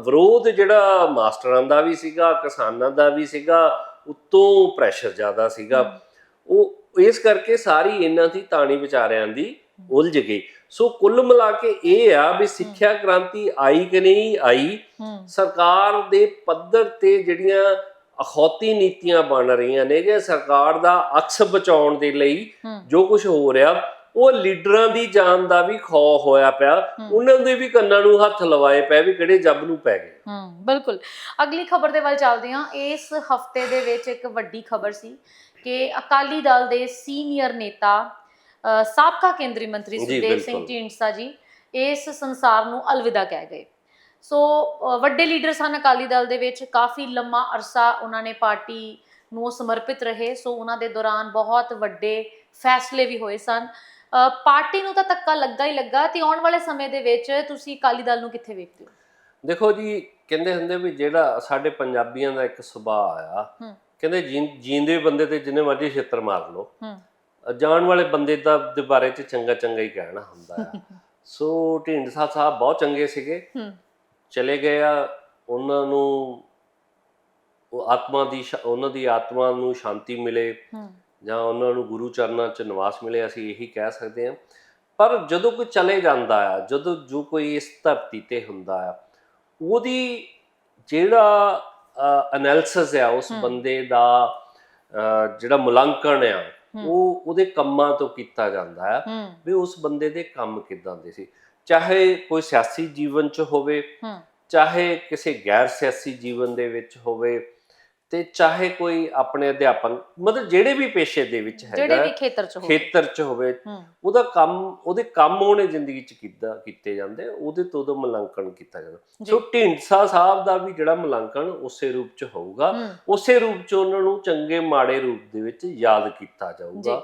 ਵਿਰੋਧ ਜਿਹੜਾ ਮਾਸਟਰਾਂ ਦਾ ਵੀ ਸੀਗਾ ਕਿਸਾਨਾਂ ਦਾ ਵੀ ਸੀਗਾ ਉਤੋਂ ਪ੍ਰੈਸ਼ਰ ਜ਼ਿਆਦਾ ਸੀਗਾ। ਉਹ ਇਸ ਕਰਕੇ ਸਾਰੀ ਇਹਨਾਂ ਦੀ ਤਾਣੀ ਵਿਚਾਰਿਆਂ ਦੀ ਉਲਝ ਗਈ। ਸੋ ਕੁੱਲ ਮਿਲਾ ਕੇ ਇਹ ਆ ਵੀ ਸਿੱਖਿਆ ਕ੍ਰਾਂਤੀ ਆਈ ਕਿ ਨਹੀਂ ਆਈ ਸਰਕਾਰ ਦੇ ਪੱਧਰ ਤੇ ਜਿਹੜੀਆਂ ਅਖੌਤੀ ਨੀਤੀਆਂ ਬਣ ਰਹੀਆਂ ਨੇ ਜੇ ਸਰਕਾਰ ਦਾ ਅਕਸ ਬਚਾਉਣ ਦੇ ਲਈ ਜੋ ਕੁਝ ਹੋ ਰਿਹਾ ਉਹ ਲੀਡਰਾਂ ਦੀ ਜਾਨ ਦਾ ਵੀ ਖੌਫ ਹੋਇਆ ਪਿਆ। ਉਹਨਾਂ ਦੇ ਵੀ ਕੰਨਾਂ ਨੂੰ ਹੱਥ ਲਵਾਏ ਪਏ ਵੀ ਕਿਹੜੇ ਜੱਬ ਨੂੰ ਪੈ ਗਏ। ਹੂੰ ਬਿਲਕੁਲ। ਅਗਲੀ ਖਬਰ ਦੇ ਵੱਲ ਚੱਲਦੇ ਹਾਂ। ਇਸ ਹਫ਼ਤੇ ਦੇ ਵਿੱਚ ਇੱਕ ਵੱਡੀ ਖਬਰ ਸੀ ਕਿ ਅਕਾਲੀ ਦਲ ਦੇ ਸੀਨੀਅਰ ਨੇਤਾ ਸਾਬਕਾ ਕੇਂਦਰੀ ਮੰਤਰੀ ਸੁਖਦੇਵ ਸਿੰਘ। ਢੀਂਡਸਾ ਜੀ ਇਸ ਸੰਸਾਰ ਨੂੰ ਅਲਵਿਦਾ ਕਹਿ ਗਏ। ਸੋ ਵੱਡੇ ਲੀਡਰ ਸਨ ਅਕਾਲੀ ਦਲ ਦੇ ਵਿੱਚ। ਕਾਫੀ ਲੰਮਾ ਅਰਸਾ ਉਹਨਾਂ ਨੇ ਪਾਰਟੀ ਨੂੰ ਸਮਰਪਿਤ ਰਹੇ। ਸੋ ਉਹਨਾਂ ਦੇ ਦੌਰਾਨ ਬਹੁਤ ਵੱਡੇ ਫੈਸਲੇ ਵੀ ਹੋਏ ਸਨ। ਪਾਰਟੀ ਨੂੰ ਤਾਂ ਧੱਕਾ ਲੱਗਾ ਹੀ ਲੱਗਾ ਤੇ ਆਉਣ ਵਾਲੇ ਸਮੇਂ ਦੇ ਵਿੱਚ ਤੁਸੀਂ ਅਕਾਲੀ ਦਲ ਨੂੰ ਕਿੱਥੇ ਵੇਖਦੇ ਹੋ? ਦੇਖੋ ਜੀ ਕਹਿੰਦੇ ਹੁੰਦੇ ਵੀ ਜਿਹੜਾ ਸਾਡੇ ਪੰਜਾਬੀਆਂ ਦਾ ਇੱਕ ਸੁਭਾਅ ਆ। ਕਹਿੰਦੇ ਜੀਂਦੇ ਬੰਦੇ ਤੇ ਜਿੰਨੇ ਮਰਜ਼ੀ ਛਿੱਤਰ ਮਾਰ ਲਓ। ਜਾਣ ਵਾਲੇ ਬੰਦੇ ਦਾ ਦੇ ਬਾਰੇ ਚ ਚੰਗਾ ਚੰਗਾ ਹੀ ਕਹਿਣਾ ਹੁੰਦਾ ਸੋ ਢੀਂਡਸਾ ਸਾਹਿਬ ਬਹੁਤ ਚੰਗੇ ਸੀਗੇ। ਚਲੇ ਗਏ ਆ। ਉਹਨਾਂ ਨੂੰ ਉਹ ਆਤਮਾ ਦੀ ਉਹਨਾਂ ਦੀ ਆਤਮਾ ਨੂੰ ਸ਼ਾਂਤੀ ਮਿਲੇ। ਜਾਂ ਉਹਨਾਂ ਨੂੰ ਗੁਰੂ ਚਰਨਾਂ 'ਚ ਨਿਵਾਸ ਮਿਲੇ ਅਸੀਂ ਇਹੀ ਕਹਿ ਸਕਦੇ ਹਾਂ। ਪਰ ਜਦੋਂ ਕੋਈ ਚਲੇ ਜਾਂਦਾ ਆ ਜਦੋਂ ਜੋ ਕੋਈ ਇਸ ਧਰਤੀ ਤੇ ਹੁੰਦਾ ਆ ਉਹਦੀ ਜਿਹੜਾ ਐਨਾਲਿਸਿਸ ਆ ਉਸ। ਬੰਦੇ ਦਾ ਜਿਹੜਾ ਮੁਲਾਂਕਣ ਆ। ਉਹ ਉਹਦੇ ਕੰਮਾਂ ਤੋਂ ਕੀਤਾ ਜਾਂਦਾ ਹੂੰ ਵੀ ਉਸ ਬੰਦੇ ਦੇ ਕੰਮ ਕਿਦਾਂ ਦੇ ਸੀ। ਚਾਹੇ ਕੋਈ ਸਿਆਸੀ ਜੀਵਨ 'ਚ ਹੋਵੇ ਚਾਹੇ ਕਿਸੇ ਗੈਰ ਸਿਆਸੀ ਜੀਵਨ ਦੇ ਵਿੱਚ ਹੋਵੇ ਤੇ ਚਾਹੇ ਕੋਈ ਆਪਣੇ ਅਧਿਆਪਨ ਮਤਲਬ ਜਿਹੜੇ ਵੀ ਪੇਸ਼ੇ ਦੇ ਵਿੱਚ ਜਿਹੜੇ ਹੈਗਾ ਵੀ ਖੇਤਰ ਚ ਹੋਵੇ। ਖੇਤਰ 'ਚ ਹੋਵੇ ਉਹਦਾ ਕੰਮ ਉਹਦੇ ਕੰਮ ਉਹਨੇ ਜ਼ਿੰਦਗੀ 'ਚ ਕੀਤਾ ਕੀਤੇ ਜਾਂਦੇ ਉਹਦੇ ਤੋਂ ਉਹਦਾ ਮੁਲਾਂਕਣ ਕੀਤਾ ਜਾਂਦਾ। ਸੋ ਢੀਂਡਸਾ ਸਾਹਿਬ ਦਾ ਵੀ ਜਿਹੜਾ ਮੁਲਾਂਕਣ ਉਸੇ ਰੂਪ 'ਚ ਹੋਊਗਾ ਉਸੇ ਰੂਪ 'ਚ ਉਹਨਾਂ ਨੂੰ ਚੰਗੇ ਮਾੜੇ ਰੂਪ ਦੇ ਵਿੱਚ ਯਾਦ ਕੀਤਾ ਜਾਊਗਾ।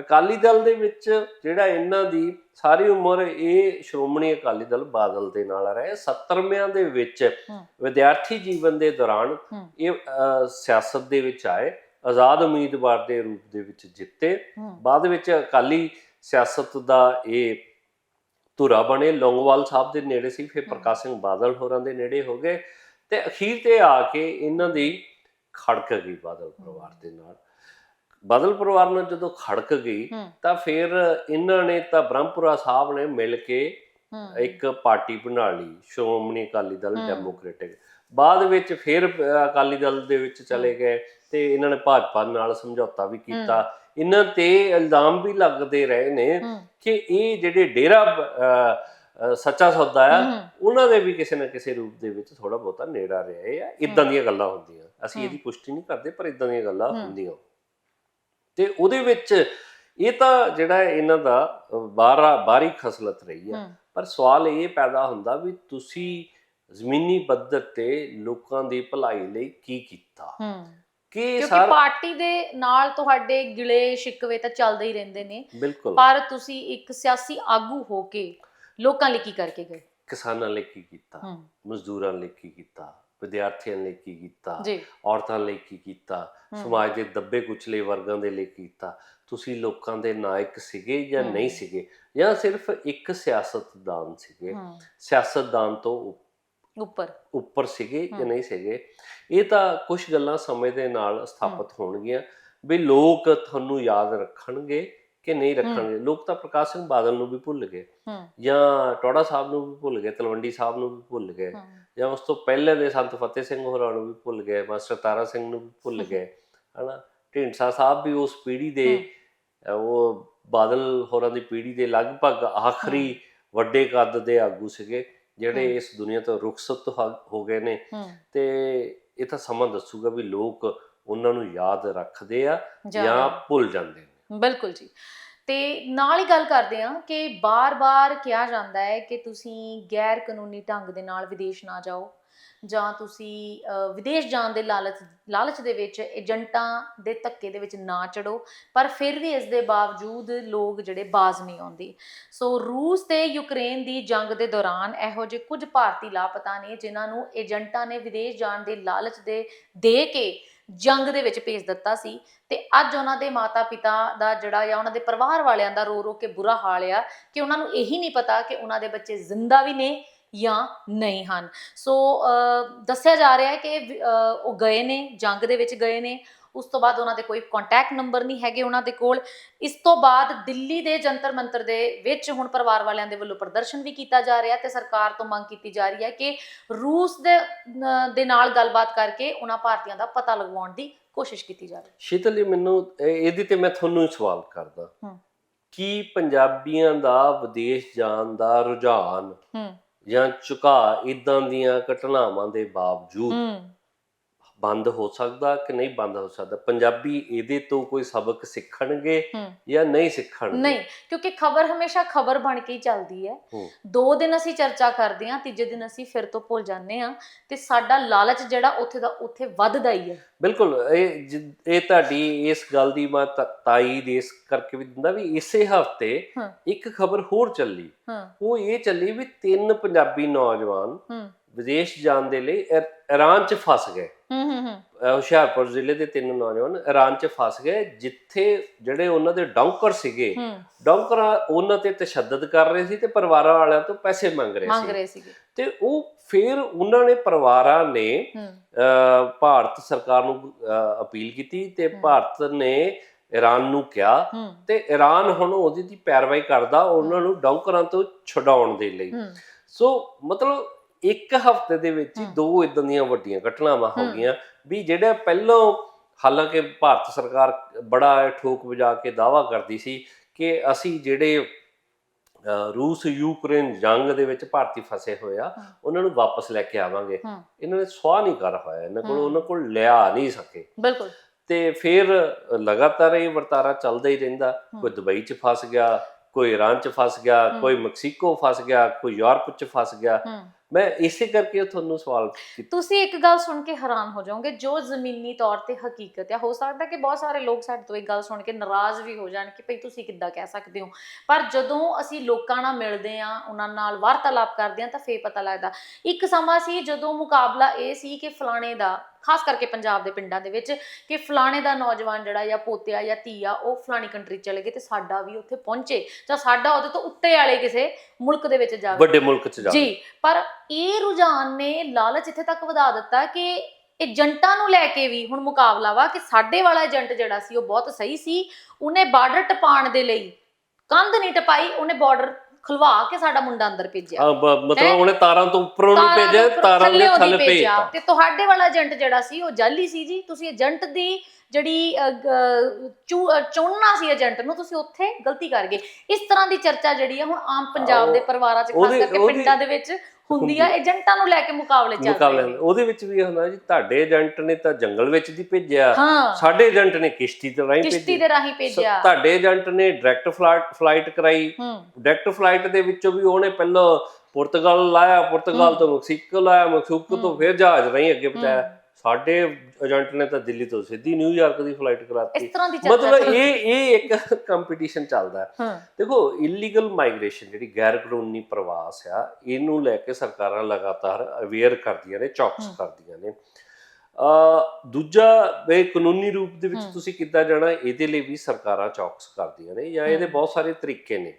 ਅਕਾਲੀ ਦਲ ਦੇ ਵਿੱਚ ਜਿਹੜਾ ਇਹਨਾਂ ਦੀ ਸਾਰੀ ਉਮਰ ਇਹ ਸ਼੍ਰੋਮਣੀ ਅਕਾਲੀ ਦਲ ਬਾਦਲ ਦੇ ਨਾਲ ਰਹੇ 70ਵਿਆਂ ਦੇ ਵਿੱਚ। ਵਿਦਿਆਰਥੀ ਜੀਵਨ ਦੇ ਦੌਰਾਨ। ਇਹ ਸਿਆਸਤ ਦੇ ਵਿੱਚ ਆਏ ਆਜ਼ਾਦ ਉਮੀਦਵਾਰ ਦੇ ਰੂਪ ਦੇ ਵਿੱਚ ਜਿੱਤੇ ਬਾਅਦ ਵਿੱਚ ਅਕਾਲੀ ਸਿਆਸਤ ਦਾ ਇਹ ਧੁਰਾ ਬਣੇ ਲੌਂਗੋਵਾਲ ਸਾਹਿਬ ਦੇ ਨੇੜੇ ਸੀ ਫਿਰ। ਪ੍ਰਕਾਸ਼ ਸਿੰਘ ਬਾਦਲ ਹੋਰਾਂ ਦੇ ਨੇੜੇ ਹੋ ਗਏ ਤੇ ਅਖੀਰ ਤੇ ਆ ਕੇ ਇਹਨਾਂ ਦੀ ਖੜਕ ਗਈ ਬਾਦਲ ਪਰਿਵਾਰ ਦੇ ਨਾਲ ਬਾਦਲ ਪਰਿਵਾਰ ਨਾਲ ਜਦੋਂ ਖੜਕ ਗਈ ਤਾਂ ਫਿਰ ਇਹਨਾਂ ਨੇ ਤਾਂ ਬ੍ਰਹਮਪੁਰਾ ਸਾਹਿਬ ਨੇ ਮਿਲ ਕੇ ਇੱਕ ਪਾਰਟੀ ਬਣਾ ਲਈ ਸ਼੍ਰੋਮਣੀ ਅਕਾਲੀ ਦਲ। ਡੈਮੋਕ੍ਰੈਟਿਕ ਬਾਅਦ ਵਿੱਚ ਫਿਰ ਅਕਾਲੀ ਦਲ ਦੇ ਵਿੱਚ ਚਲੇ ਗਏ ਤੇ ਇਹਨਾਂ ਨੇ ਭਾਜਪਾ ਨਾਲ ਸਮਝੌਤਾ ਵੀ ਕੀਤਾ। ਇਹਨਾਂ ਤੇ ਇਲਜ਼ਾਮ ਵੀ ਲੱਗਦੇ ਰਹੇ ਨੇ ਕਿ ਇਹ ਜਿਹੜੇ ਡੇਰਾ ਸੱਚਾ ਸੌਦਾ ਆ ਉਹਨਾਂ ਦੇ ਵੀ ਕਿਸੇ ਨਾ ਕਿਸੇ ਰੂਪ ਦੇ ਵਿੱਚ ਥੋੜਾ ਬਹੁਤਾ ਨੇੜਾ ਰਹੇ ਆ। ਇਦਾਂ ਦੀਆਂ ਗੱਲਾਂ ਹੁੰਦੀਆਂ। ਅਸੀਂ। ਇਹਦੀ ਪੁਸ਼ਟੀ ਨਹੀਂ ਕਰਦੇ ਪਰ ਇਦਾਂ ਦੀਆਂ ਗੱਲਾਂ। ਹੁੰਦੀਆਂ। ਤੇ ਉਹਦੇ ਵਿੱਚ ਇਹ ਤਾਂ ਜਿਹੜਾ ਇਹਨਾਂ ਦਾ ਬਾਹਰਾ ਬਾਹਰੀ ਖਸਲਤ ਰਹੀ ਆ। ਹੂੰ। ਪਰ ਸਵਾਲ ਇਹ ਪੈਦਾ ਹੁੰਦਾ ਵੀ ਤੁਸੀਂ ਜ਼ਮੀਨੀ ਪੱਧਰ ਤੇ ਲੋਕਾਂ ਦੀ ਭਲਾਈ ਲਈ ਕੀ ਕੀਤਾ? ਕਿ ਕਿਉਂਕਿ ਸਾਰਾ ਪਾਰਟੀ ਦੇ ਨਾਲ ਤੁਹਾਡੇ ਗਿਲੇ ਸ਼ਿਕਵੇ ਤਾਂ ਚੱਲਦੇ ਹੀ ਰਹਿੰਦੇ ਨੇ। ਬਿਲਕੁਲ। ਪਰ ਤੁਸੀਂ ਇੱਕ ਸਿਆਸੀ ਆਗੂ ਹੋ ਕੇ ਲੋਕਾਂ ਲਈ ਕੀ ਕਰਕੇ ਗਏ? ਕਿਸਾਨਾਂ ਲਈ ਕੀ ਕੀਤਾ? ਮਜ਼ਦੂਰਾਂ ਲਈ ਕੀ ਕੀਤਾ? ਵਿਦਿਆਰਥੀਆਂ ਲਈ ਕੀ ਕੀਤਾ ਔਰਤਾਂ ਲਈ ਕੀ ਕੀਤਾ। ਸਮਾਜ ਦੇ ਦੱਬੇ ਕੁਚਲੇ ਵਰਗਾਂ ਦੇ ਲਈ ਕੀਤਾ ਤੁਸੀਂ ਲੋਕਾਂ ਦੇ ਨਾਇਕ ਸੀਗੇ ਜਾਂ। ਨਹੀਂ ਸੀਗੇ? ਜਾਂ ਸਿਰਫ ਇੱਕ ਸਿਆਸਤਦਾਨ ਸੀਗੇ? ਸਿਆਸਤਦਾਨ ਤੋਂ ਉੱਪਰ। ਉੱਪਰ ਸੀਗੇ ਜਾਂ। ਨਹੀਂ ਸੀਗੇ? ਇਹ ਤਾਂ ਕੁਝ ਗੱਲਾਂ ਸਮੇਂ ਦੇ ਨਾਲ ਸਥਾਪਿਤ ਹੋਣਗੀਆਂ ਵੀ ਲੋਕ ਤੁਹਾਨੂੰ ਯਾਦ ਰੱਖਣਗੇ ਕਿ ਨਹੀਂ ਰੱਖਣਗੇ? ਲੋਕ ਤਾਂ ਪ੍ਰਕਾਸ਼ ਸਿੰਘ ਬਾਦਲ ਨੂੰ ਵੀ ਭੁੱਲ ਗਏ ਜਾਂ ਟੋੜਾ ਸਾਹਿਬ ਨੂੰ ਵੀ ਭੁੱਲ ਗਏ ਤਲਵੰਡੀ ਸਾਹਿਬ ਨੂੰ ਵੀ ਭੁੱਲ ਗਏ। ਜਾਂ ਉਸ ਤੋਂ ਪਹਿਲੇ ਦੇ ਸੰਤ ਫਤਿਹ ਸਿੰਘ ਹੋਰਾਂ ਨੂੰ ਵੀ ਭੁੱਲ ਗਏ ਮਾਸਟਰ ਤਾਰਾ ਸਿੰਘ ਨੂੰ ਵੀ ਭੁੱਲ ਗਏ ਹਨਾ? ਢੀਂਡਸਾ ਸਾਹਿਬ ਵੀ ਉਸ ਪੀੜ੍ਹੀ ਦੇ ਉਹ ਬਾਦਲ ਹੋਰਾਂ ਦੀ ਪੀੜ੍ਹੀ ਦੇ ਲਗਭਗ ਆਖਰੀ ਵੱਡੇ ਕੱਦ ਦੇ ਆਗੂ ਸੀਗੇ ਜਿਹੜੇ। ਇਸ ਦੁਨੀਆ ਤੋਂ ਰੁਖਸਤ ਹੋ- ਗਏ ਨੇ। ਤੇ ਇਹ ਤਾਂ ਸਮਾਂ ਦੱਸੂਗਾ ਵੀ ਲੋਕ ਉਹਨਾਂ ਨੂੰ ਯਾਦ ਰੱਖਦੇ ਆ ਜਾ। ਭੁੱਲ ਜਾਂਦੇ ਨੇ। ਬਿਲਕੁਲ ਜੀ। ਤੇ ਨਾਲ ਹੀ ਗੱਲ ਕਰਦੇ ਹਾਂ ਕਿ ਬਾਰ-ਬਾਰ ਕਿਹਾ ਜਾਂਦਾ ਹੈ ਕਿ ਤੁਸੀਂ ਗੈਰ ਕਾਨੂੰਨੀ ਢੰਗ ਦੇ ਨਾਲ ਵਿਦੇਸ਼ ਨਾ ਜਾਓ। ਜਾਂ ਤੁਸੀਂ ਵਿਦੇਸ਼ ਜਾਣ ਦੇ ਲਾਲਚ ਲਾਲਚ ਦੇ ਵਿੱਚ, ਏਜੰਟਾਂ ਦੇ ਧੱਕੇ ਦੇ ਵਿੱਚ ਨਾ ਚੜੋ ਪਰ ਫਿਰ ਵੀ ਇਸ ਦੇ ਬਾਵਜੂਦ ਲੋਕ ਜਿਹੜੇ ਬਾਜ਼ ਨਹੀਂ ਆਉਂਦੇ। ਸੋ ਰੂਸ ਤੇ ਯੂਕਰੇਨ ਦੀ ਜੰਗ ਦੇ ਦੌਰਾਨ ਇਹੋ ਜਿਹੇ ਕੁਝ ਭਾਰਤੀ ਲਾਪਤਾ ਨੇ ਜਿਨ੍ਹਾਂ ਨੂੰ ਏਜੰਟਾਂ ਨੇ ਵਿਦੇਸ਼ ਜਾਣ ਦੇ ਲਾਲਚ ਦੇ ਦੇ ਕੇ ਜੰਗ ਦੇ ਵਿੱਚ ਭੇਜ ਦਿੱਤਾ ਸੀ। ਤੇ ਅੱਜ ਉਹਨਾਂ ਦੇ ਮਾਤਾ-ਪਿਤਾ ਦਾ ਜਿਹੜਾ ਜਾਂ ਉਹਨਾਂ ਦੇ ਪਰਿਵਾਰ ਵਾਲਿਆਂ ਦਾ ਰੋ ਰੋ ਕੇ ਬੁਰਾ ਹਾਲ ਆ ਕਿ ਉਹਨਾਂ ਨੂੰ ਇਹੀ ਨਹੀਂ ਪਤਾ ਕਿ ਉਹਨਾਂ ਦੇ ਬੱਚੇ ਜ਼ਿੰਦਾ ਵੀ ਨੇ ਜਾਂ ਨਹੀਂ ਹਨ। ਸੋ ਦੱਸਿਆ ਜਾ ਰਿਹਾ ਹੈ ਕਿ ਉਹ ਗਏ ਨੇ ਜੰਗ ਦੇ ਵਿੱਚ ਗਏ ਨੇ। ਉਸ ਤੋਂ ਬਾਅਦ ਉਹਨਾਂ ਦੇ ਕੋਈ ਕੰਟੈਕਟ ਨੰਬਰ ਨਹੀਂ ਹੈਗੇ ਉਹਨਾਂ ਦੇ ਕੋਲ। ਇਸ ਤੋਂ ਬਾਅਦ ਦਿੱਲੀ ਦੇ ਜੰਤਰ ਮੰਤਰ ਦੇ ਵਿੱਚ ਹੁਣ ਪਰਿਵਾਰ ਵਾਲਿਆਂ ਦੇ ਵੱਲੋਂ ਪ੍ਰਦਰਸ਼ਨ ਵੀ ਕੀਤਾ ਜਾ ਰਿਹਾ ਤੇ ਸਰਕਾਰ ਤੋਂ ਮੰਗ ਕੀਤੀ ਜਾ ਰਹੀ ਹੈ ਕਿ ਰੂਸ ਦੇ ਦੇ ਨਾਲ ਗੱਲਬਾਤ ਕਰਕੇ ਉਹਨਾਂ ਭਾਰਤੀਆਂ ਦਾ ਪਤਾ ਲਗਵਾਉਣ ਦੀ ਕੋਸ਼ਿਸ਼ ਕੀਤੀ ਜਾਵੇ। ਸ਼ੀਤਲ ਜੀ ਮੈਨੂੰ ਇਹ- ਇਹਦੀ ਤੇ ਮੈਂ ਤੁਹਾਨੂੰ ਹੀ ਸਵਾਲ ਕਰਦਾ। ਕੀ ਪੰਜਾਬੀਆਂ ਦਾ ਵਿਦੇਸ਼ ਜਾਣ ਦਾ ਰੁਝਾਨ ਹੂੰ। ਜਾਂ ਝੁਕਾ ਇਦਾਂ ਦੀਆਂ ਘਟਨਾਵਾਂ ਦੇ ਬਾਵਜੂਦ ਬੰਦ ਹੋ ਸਕਦਾ ਕਿ ਨਹੀਂ ਬੰਦ ਹੋ ਸਕਦਾ? ਪੰਜਾਬੀ ਇਹਦੇ ਤੋਂ ਕੋਈ ਸਬਕ ਸਿੱਖਣਗੇ ਜਾਂ ਨਹੀਂ ਸਿੱਖਣਗੇ? ਨਹੀਂ ਕਿਉਂਕਿ ਖਬਰ ਹਮੇਸ਼ਾ ਖਬਰ ਬਣ ਕੇ ਹੀ ਚੱਲਦੀ ਹੈ। ਦੋ ਦਿਨ ਅਸੀਂ ਚਰਚਾ ਕਰਦੇ ਹਾਂ ਤੀਜੇ ਦਿਨ ਅਸੀਂ ਫਿਰ ਤੋਂ ਭੁੱਲ ਜਾਂਦੇ ਹਾਂ ਤੇ ਸਾਡਾ ਲਾਲਚ ਜਿਹੜਾ ਉੱਥੇ ਦਾ ਉੱਥੇ ਵੱਧਦਾ ਹੀ ਹੈ। ਬਿਲਕੁਲ ਇਹ ਇਹ ਤੁਹਾਡੀ ਇਸ ਗੱਲ ਦੀ ਮੈਂ ਤਾ- ਤਾਈਦ ਇਸ ਕਰਕੇ ਵੀ ਦਿੰਦਾ ਵੀ ਇਸੇ ਹਫ਼ਤੇ। ਇੱਕ ਖਬਰ ਹੋਰ ਚੱਲੀ। ਉਹ ਇਹ ਚੱਲੀ ਵੀ ਤਿੰਨ ਪੰਜਾਬੀ ਨੌਜਵਾਨ ਵਿਦੇਸ਼ ਜਾਣ ਦੇ ਲਈ ਇਰਾਨ 'ਚ ਫਸ ਗਏ। ਹੂੰ ਹੂੰ ਹੂੰ। ਅਹ ਹੁਸ਼ਿਆਰਪੁਰ ਜ਼ਿਲ੍ਹੇ ਦੇ ਤਿੰਨ ਨੌਜਵਾਨ ਇਰਾਨ 'ਚ ਫਸ ਗਏ ਜਿੱਥੇ ਜਿਹੜੇ ਉਹਨਾਂ ਦੇ ਡੌਂਕਰ ਸੀਗੇ ਹੂੰ। ਡੌਂਕਰ ਉਹਨਾਂ ਤੇ ਤਸ਼ੱਦਦ ਕਰ ਰਹੇ ਸੀ ਤੇ ਪਰਿਵਾਰਾਂ ਵਾਲਿਆਂ ਤੋਂ ਪੈਸੇ ਮੰਗ ਰਹੇ ਮੰਗ ਸੀ। ਰਹੇ ਸੀਗੇ। ਤੇ ਉਹ ਫਿਰ ਉਹਨਾਂ ਨੇ ਪਰਿਵਾਰਾਂ ਨੇ ਹੂੰ। ਅਹ, ਭਾਰਤ ਸਰਕਾਰ ਨੂੰ ਅਹ, ਅਪੀਲ ਕੀਤੀ ਤੇ। ਭਾਰਤ ਨੇ ਈਰਾਨ ਨੂੰ ਕਿਹਾ ਹੂੰ। ਤੇ ਈਰਾਨ ਹੁਣ ਉਹਦੀ ਦੀ ਪੈਰਵਾਈ ਕਰਦਾ ਉਹਨਾਂ ਨੂੰ ਡੌਂਕਰਾਂ ਤੋਂ ਛਡਾਉਣ ਦੇ ਲਈ। ਹੂੰ। ਸੋ ਮਤਲਬ ਇੱਕ ਹਫ਼ਤੇ ਦੇ ਵਿੱਚ ਹੀ। ਦੋ ਇਦਾਂ ਦੀਆਂ ਵੱਡੀਆਂ ਘਟਨਾਵਾਂ ਹੋ। ਗਈਆਂ ਵੀ ਜਿਹੜਾ ਪਹਿਲਾਂ ਹਾਲਾਂਕਿ ਭਾਰਤ ਸਰਕਾਰ ਬੜਾ ਠੋਕ ਵਜਾ ਕੇ ਦਾਵਾ ਕਰਦੀ ਸੀ ਕਿ ਅਸੀਂ ਜਿਹੜੇ ਰੂਸ ਯੂਕਰੇਨ ਜੰਗ ਦੇ ਵਿੱਚ ਭਾਰਤੀ ਫਸੇ ਹੋਏ ਆ। ਉਹਨਾਂ ਨੂੰ ਵਾਪਸ ਲੈ ਕੇ ਆਵਾਂਗੇ। ਇਹਨਾਂ ਨੇ ਸਵਾਹ ਨਹੀਂ ਕਰ ਹੋਇਆ ਇਹਨਾਂ ਕੋਲ। ਉਹਨਾਂ ਕੋਲ ਲਿਆ ਨਹੀਂ ਸਕੇ ਬਿਲਕੁਲ ਤੇ ਫਿਰ ਲਗਾਤਾਰ ਇਹ ਵਰਤਾਰਾ ਚੱਲਦਾ ਹੀ ਰਹਿੰਦਾ। ਕੋਈ ਦੁਬਈ 'ਚ ਫਸ ਗਿਆ ਕੋਈ ਈਰਾਨ 'ਚ ਫਸ ਗਿਆ। ਕੋਈ ਮੈਕਸੀਕੋ ਫਸ ਗਿਆ ਕੋਈ ਯੂਰਪ 'ਚ ਫਸ ਗਿਆ ਮੈਂ ਇਸੇ ਕਰਕੇ ਤੁਹਾਨੂੰ ਸਵਾਲ ਕੀਤਾ। ਤੁਸੀਂ ਇੱਕ ਗੱਲ ਸੁਣ ਕੇ ਹੈਰਾਨ ਹੋ ਜਾਓਗੇ, ਜੋ ਜ਼ਮੀਨੀ ਤੌਰ ਤੇ ਹਕੀਕਤ ਹੈ ਹੋ ਸਕਦਾ ਕਿ ਬਹੁਤ ਸਾਰੇ ਲੋਕ ਸਾਡੇ ਤੋਂ ਇਹ ਗੱਲ ਸੁਣ ਕੇ ਨਾਰਾਜ਼ ਵੀ ਹੋ ਜਾਣ ਕਿ ਭਈ ਤੁਸੀਂ ਕਿੱਦਾਂ ਕਹਿ ਸਕਦੇ ਹੋ। ਪਰ ਜਦੋਂ ਅਸੀਂ ਲੋਕਾਂ ਨਾਲ ਮਿਲਦੇ ਆ, ਉਹਨਾਂ ਨਾਲ ਵਾਰਤਾਲਾਪ ਕਰਦੇ ਆ, ਤਾਂ ਫੇਰ ਪਤਾ ਲੱਗਦਾ। ਇੱਕ ਸਮਾਂ ਸੀ ਜਦੋਂ ਮੁਕਾਬਲਾ ਇਹ ਸੀ ਕਿ ਫਲਾਣੇ ਦਾ ਖਾਸ ਕਰਕੇ ਪੰਜਾਬ ਦੇ ਪਿੰਡਾਂ ਦੇ ਵਿੱਚ ਕਿ ਫਲਾਣੇ ਦਾ ਨੌਜਵਾਨ ਜਿਹੜਾ ਜਾਂ ਪੋਤਿਆ ਜਾਂ ਧੀਆ ਉਹ ਫਲਾਣੀ ਕੰਟਰੀ ਚਲੇ ਗਏ ਤੇ ਸਾਡਾ ਵੀ ਉੱਥੇ ਪਹੁੰਚੇ। ਜਾਂ ਸਾਡਾ ਉਹਦੇ ਤੋਂ ਉੱਤੇ ਵਾਲੇ ਕਿਸੇ ਮੁਲਕ ਦੇ ਵਿੱਚ ਜਾਵੇ ਵੱਡੇ ਮੁਲਕ 'ਚ ਜਾ ਜੀ ਪਰ ਇਹ ਰੁਝਾਨ ਨੇ ਲਾਲਚ ਇੱਥੇ ਤੱਕ ਵਧਾ ਦਿੱਤਾ ਕਿ ਏਜੰਟਾਂ ਨੂੰ ਲੈ ਕੇ ਵੀ ਹੁਣ ਮੁਕਾਬਲਾ ਵਾ ਕਿ ਸਾਡੇ ਵਾਲਾ ਏਜੰਟ ਜਿਹੜਾ ਸੀ ਉਹ ਬਹੁਤ ਸਹੀ ਸੀ। ਉਹਨੇ ਬਾਰਡਰ ਟਪਾਉਣ ਦੇ ਲਈ ਕੰਧ ਨਹੀਂ ਟਪਾਈ ਉਹਨੇ ਬਾਰਡਰ ਖਲਵਾ ਕੇ ਸਾਡਾ ਮੁੰਡਾ ਅੰਦਰ ਭੇਜਿਆ ਹਾਂ? ਮਤਲਬ ਉਹਨੇ ਤਾਰਾਂ ਤੋਂ ਉੱਪਰੋਂ ਨੂੰ ਭੇਜਿਆ ਤਾਰਾਂ ਦੇ ਥੱਲੇ ਭੇਜਿਆ। ਤੇ ਤੁਹਾਡੇ ਵਾਲਾ ਏਜੰਟ ਜਿਹੜਾ ਸੀ ਉਹ ਜਾਲੀ ਸੀ ਜੀ ਤੁਸੀਂ ਏਜੰਟ ਦੀ ਜਿਹੜੀ ਚੁਣਨਾ ਸੀ ਏਜੰਟ ਨੂੰ ਤੁਸੀਂ ਉੱਥੇ ਗਲਤੀ ਕਰ ਗਏ। ਇਸ ਤਰ੍ਹਾਂ ਦੀ ਚਰਚਾ ਜਿਹੜੀ ਆ ਹੁਣ ਆਮ ਪੰਜਾਬ ਦੇ ਪਰਿਵਾਰਾਂ 'ਚ ਖਾਸ ਕਰਕੇ ਪਿੰਡਾਂ ਦੇ ਵਿੱਚ ਹੁੰਦੀ ਆ। ਏਜੰਟਾਂ ਨੂੰ ਲੈ ਕੇ ਮੁਕਾਬਲੇ ਚੱਲ ਮੁਕਾਬਲੇ ਉਹਦੇ ਵਿੱਚ ਵੀ ਇਹ ਹੁੰਦਾ ਜੀ ਤੁਹਾਡੇ ਏਜੰਟ ਨੇ ਤਾਂ ਜੰਗਲ ਵਿੱਚ ਦੀ ਭੇਜਿਆ ਸਾਡੇ ਏਜੰਟ ਨੇ ਕਿਸ਼ਤੀ ਤੇ ਰਾਹੀਂ ਕਿਸ਼ਤੀ ਭੇਜਿਆ। ਦੇ ਰਾਹੀਂ ਭੇਜਿਆ। ਤੁਹਾਡੇ ਏਜੰਟ ਨੇ ਡਾਇਰੈਕਟ ਫਲਾਈਟ ਕਰਾਈ। ਡਾਇਰੈਕਟ ਫਲਾਈਟ ਦੇ ਵਿੱਚੋਂ ਵੀ ਉਹਨੇ ਪਹਿਲਾਂ ਪੁਰਤਗਾਲ ਲਾਇਆ ਪੁਰਤਗਾਲ। ਤੋਂ ਮੈਕਸੀਕੋ ਲਾਇਆ ਮੈਕਸੀਕੋ ਤੋਂ। ਫਿਰ ਜਹਾਜ਼ ਰਾਹੀਂ ਅੱਗੇ ਪਹੁੰਚਾਇਆ। ਸਾਡੇ ਏਜੰਟ ਨੇ ਤਾਂ ਦਿੱਲੀ ਤੋਂ ਸਿੱਧੀ ਨਿਊਯਾਰਕ ਦੀ ਫਲਾਈਟ ਕਰਾਤੀ ਮਤਲਬ ਇਹ ਇਹ ਇੱਕ ਕੰਪੀਟੀਸ਼ਨ ਚੱਲਦਾ ਦੇਖੋ ਇਲੀਗਲ ਮਾਈਗ੍ਰੇਸ਼ਨ ਜਿਹੜੀ ਗੈਰ ਕਾਨੂੰਨੀ ਪ੍ਰਵਾਸ ਆ ਇਹਨੂੰ ਲੈ ਕੇ ਸਰਕਾਰਾਂ ਲਗਾਤਾਰ ਅਵੇਅਰ ਕਰਦੀਆਂ ਨੇ ਚੌਕਸ। ਕਰਦੀਆਂ ਨੇ ਅ ਦੂਜਾ ਬੇ ਕਾਨੂੰਨੀ ਰੂਪ ਦੇ ਵਿੱਚ। ਤੁਸੀਂ ਕਿੱਦਾਂ ਜਾਣਾ ਇਹਦੇ ਲਈ ਵੀ ਸਰਕਾਰਾਂ ਚੌਕਸ ਕਰਦੀਆਂ ਨੇ ਜਾਂ ਇਹਦੇ। ਬਹੁਤ ਸਾਰੇ ਤਰੀਕੇ ਨੇ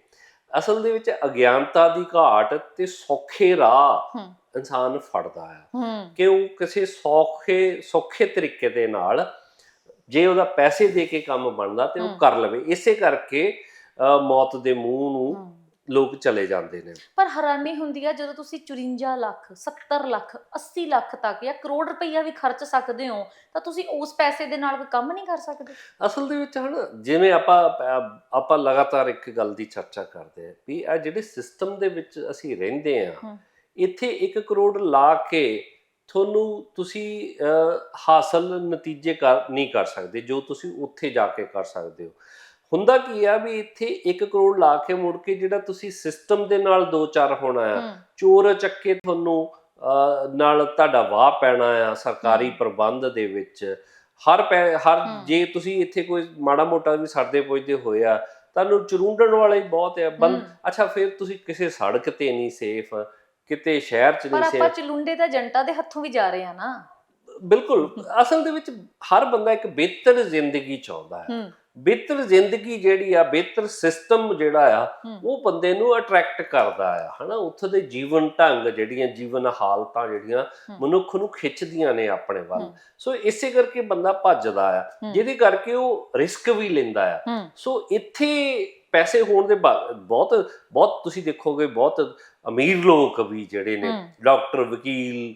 ਅਸਲ ਦੇ ਵਿੱਚ ਅਗਿਆਨਤਾ ਦੀ ਘਾਟ ਤੇ ਸੌਖੇ ਰਾਹ। ਇਨਸਾਨ ਫੜਦਾ ਆ ਹੂੰ ਕਿ ਉਹ ਕਿਸੇ ਸੌਖੇ ਸੌਖੇ ਤਰੀਕੇ ਦੇ ਨਾਲ ਜੇ ਉਹਦਾ ਪੈਸੇ ਦੇ ਕੇ ਕੰਮ ਬਣਦਾ ਤੇ ਉਹ। ਕਰ ਲਵੇ ਇਸੇ ਕਰਕੇ ਮੌਤ ਦੇ ਮੂੰਹ ਨੂੰ। ਲੋਕ ਚਲੇ ਜਾਂਦੇ ਨੇ ਪਰ ਹੈਰਾਨੀ ਹੁੰਦੀ ਆ ਜਦੋਂ ਤੁਸੀਂ 54 ਲੱਖ 70 ਲੱਖ 80 ਲੱਖ ਤੱਕ ਜਾਂ ਕਰੋੜ ਰੁਪਈਆ ਵੀ ਖਰਚ ਸਕਦੇ ਹੋ ਤਾਂ ਤੁਸੀਂ ਉਸ ਪੈਸੇ ਦੇ ਨਾਲ ਕੋਈ ਕੰਮ ਨਹੀਂ ਕਰ ਸਕਦੇ ਅਸਲ ਦੇ ਵਿੱਚ ਹਨ ਜਿਵੇਂ ਆਪਾਂ ਆਪਾਂ ਲਗਾਤਾਰ ਇੱਕ ਗੱਲ ਦੀ ਚਰਚਾ ਕਰਦੇ ਆ ਵੀ ਆ ਜਿਹੜੇ ਸਿਸਟਮ ਦੇ ਵਿੱਚ ਅਸੀਂ ਰਹਿੰਦੇ ਆ। ਇੱਥੇ 1 ਕਰੋੜ ਲਾ ਕੇ ਤੁਹਾਨੂੰ ਤੁਸੀਂ ਹਾਸਲ ਨਤੀਜੇ ਕਰ ਨਹੀਂ ਕਰ ਸਕਦੇ ਜੋ ਤੁਸੀਂ ਉੱਥੇ ਜਾ ਕੇ ਕਰ ਸਕਦੇ ਹੋ ਹੁੰਦਾ ਕੀ ਆ ਵੀ ਇੱਥੇ 1 ਕਰੋੜ ਲਾ ਕੇ ਮੁੜ ਕੇ ਜਿਹੜਾ ਤੁਸੀਂ ਸਿਸਟਮ ਦੇ ਨਾਲ ਦੋ ਚਾਰ ਹੋਣਾ ਆ ਚੋਰ ਚੱਕੇ ਤੁਹਾਨੂੰ ਨਾਲ ਤੁਹਾਡਾ ਵਾਹ ਪੈਣਾ ਆ ਸਰਕਾਰੀ। ਪ੍ਰਬੰਧ ਦੇ ਵਿੱਚ ਹਰ ਹਰ। ਜੇ ਤੁਸੀਂ ਇੱਥੇ ਕੋਈ ਮਾੜਾ ਮੋਟਾ ਵੀ ਸਰਦੇ ਪੁੱਜਦੇ ਹੋਇਆ ਤੁਹਾਨੂੰ ਚਰੂੰਡਣ ਵਾਲੇ ਬਹੁਤ ਆ ਬੰਦ। ਅੱਛਾ ਫਿਰ ਤੁਸੀਂ ਕਿਸੇ ਸੜਕ ਤੇ ਨਹੀਂ ਸੇਫ ਕਿਤੇ ਸ਼ਹਿਰ 'ਚ ਪਰ ਨਹੀਂ ਆਪਾਂ ਸੇਫ ਚਲੁੰਡੇ ਤਾਂ ਜਨਤਾ ਦੇ ਹੱਥੋਂ ਵੀ ਜਾ ਰਹੇ ਆ ਨਾ। ਬਿਲਕੁਲ ਅਸਲ ਦੇ ਵਿੱਚ ਹਰ ਬੰਦਾ ਇੱਕ ਬਿਹਤਰ ਜ਼ਿੰਦਗੀ ਚਾਹੁੰਦਾ ਹੈ। ਹੂੰ। ਬਿਹਤਰ ਜ਼ਿੰਦਗੀ ਜਿਹੜੀ ਆ ਬਿਹਤਰ ਸਿਸਟਮ ਜਿਹੜਾ ਆ ਹੂੰ। ਉਹ ਬੰਦੇ ਨੂੰ ਅਟਰੈਕਟ ਕਰਦਾ ਆ ਹਨਾ? ਉੱਥੇ ਦੇ ਜੀਵਨ ਢੰਗ ਜਿਹੜੀਆਂ ਜੀਵਨ ਹਾਲਤਾਂ ਜਿਹੜੀਆਂ ਹੂੰ। ਮਨੁੱਖ ਨੂੰ ਖਿੱਚਦੀਆਂ ਨੇ ਆਪਣੇ ਵੱਲ। ਹੂੰ। ਸੋ ਇਸੇ ਕਰਕੇ ਬੰਦਾ ਭੱਜਦਾ ਆ ਹੂੰ। ਜਿਹਦੇ ਕਰਕੇ ਉਹ ਰਿਸਕ ਵੀ ਲੈਂਦਾ ਆ। ਹੂੰ। ਸੋ ਇੱਥੇ ਪੈਸੇ ਹੋਣ ਦੇ ਬਾ- ਬਹੁਤ ਬਹੁਤ ਤੁਸੀਂ ਦੇਖੋਗੇ ਬਹੁਤ ਅਮੀਰ ਲੋਕ ਵੀ ਜਿਹੜੇ ਨੇ। ਡਾਕਟਰ ਵਕੀਲ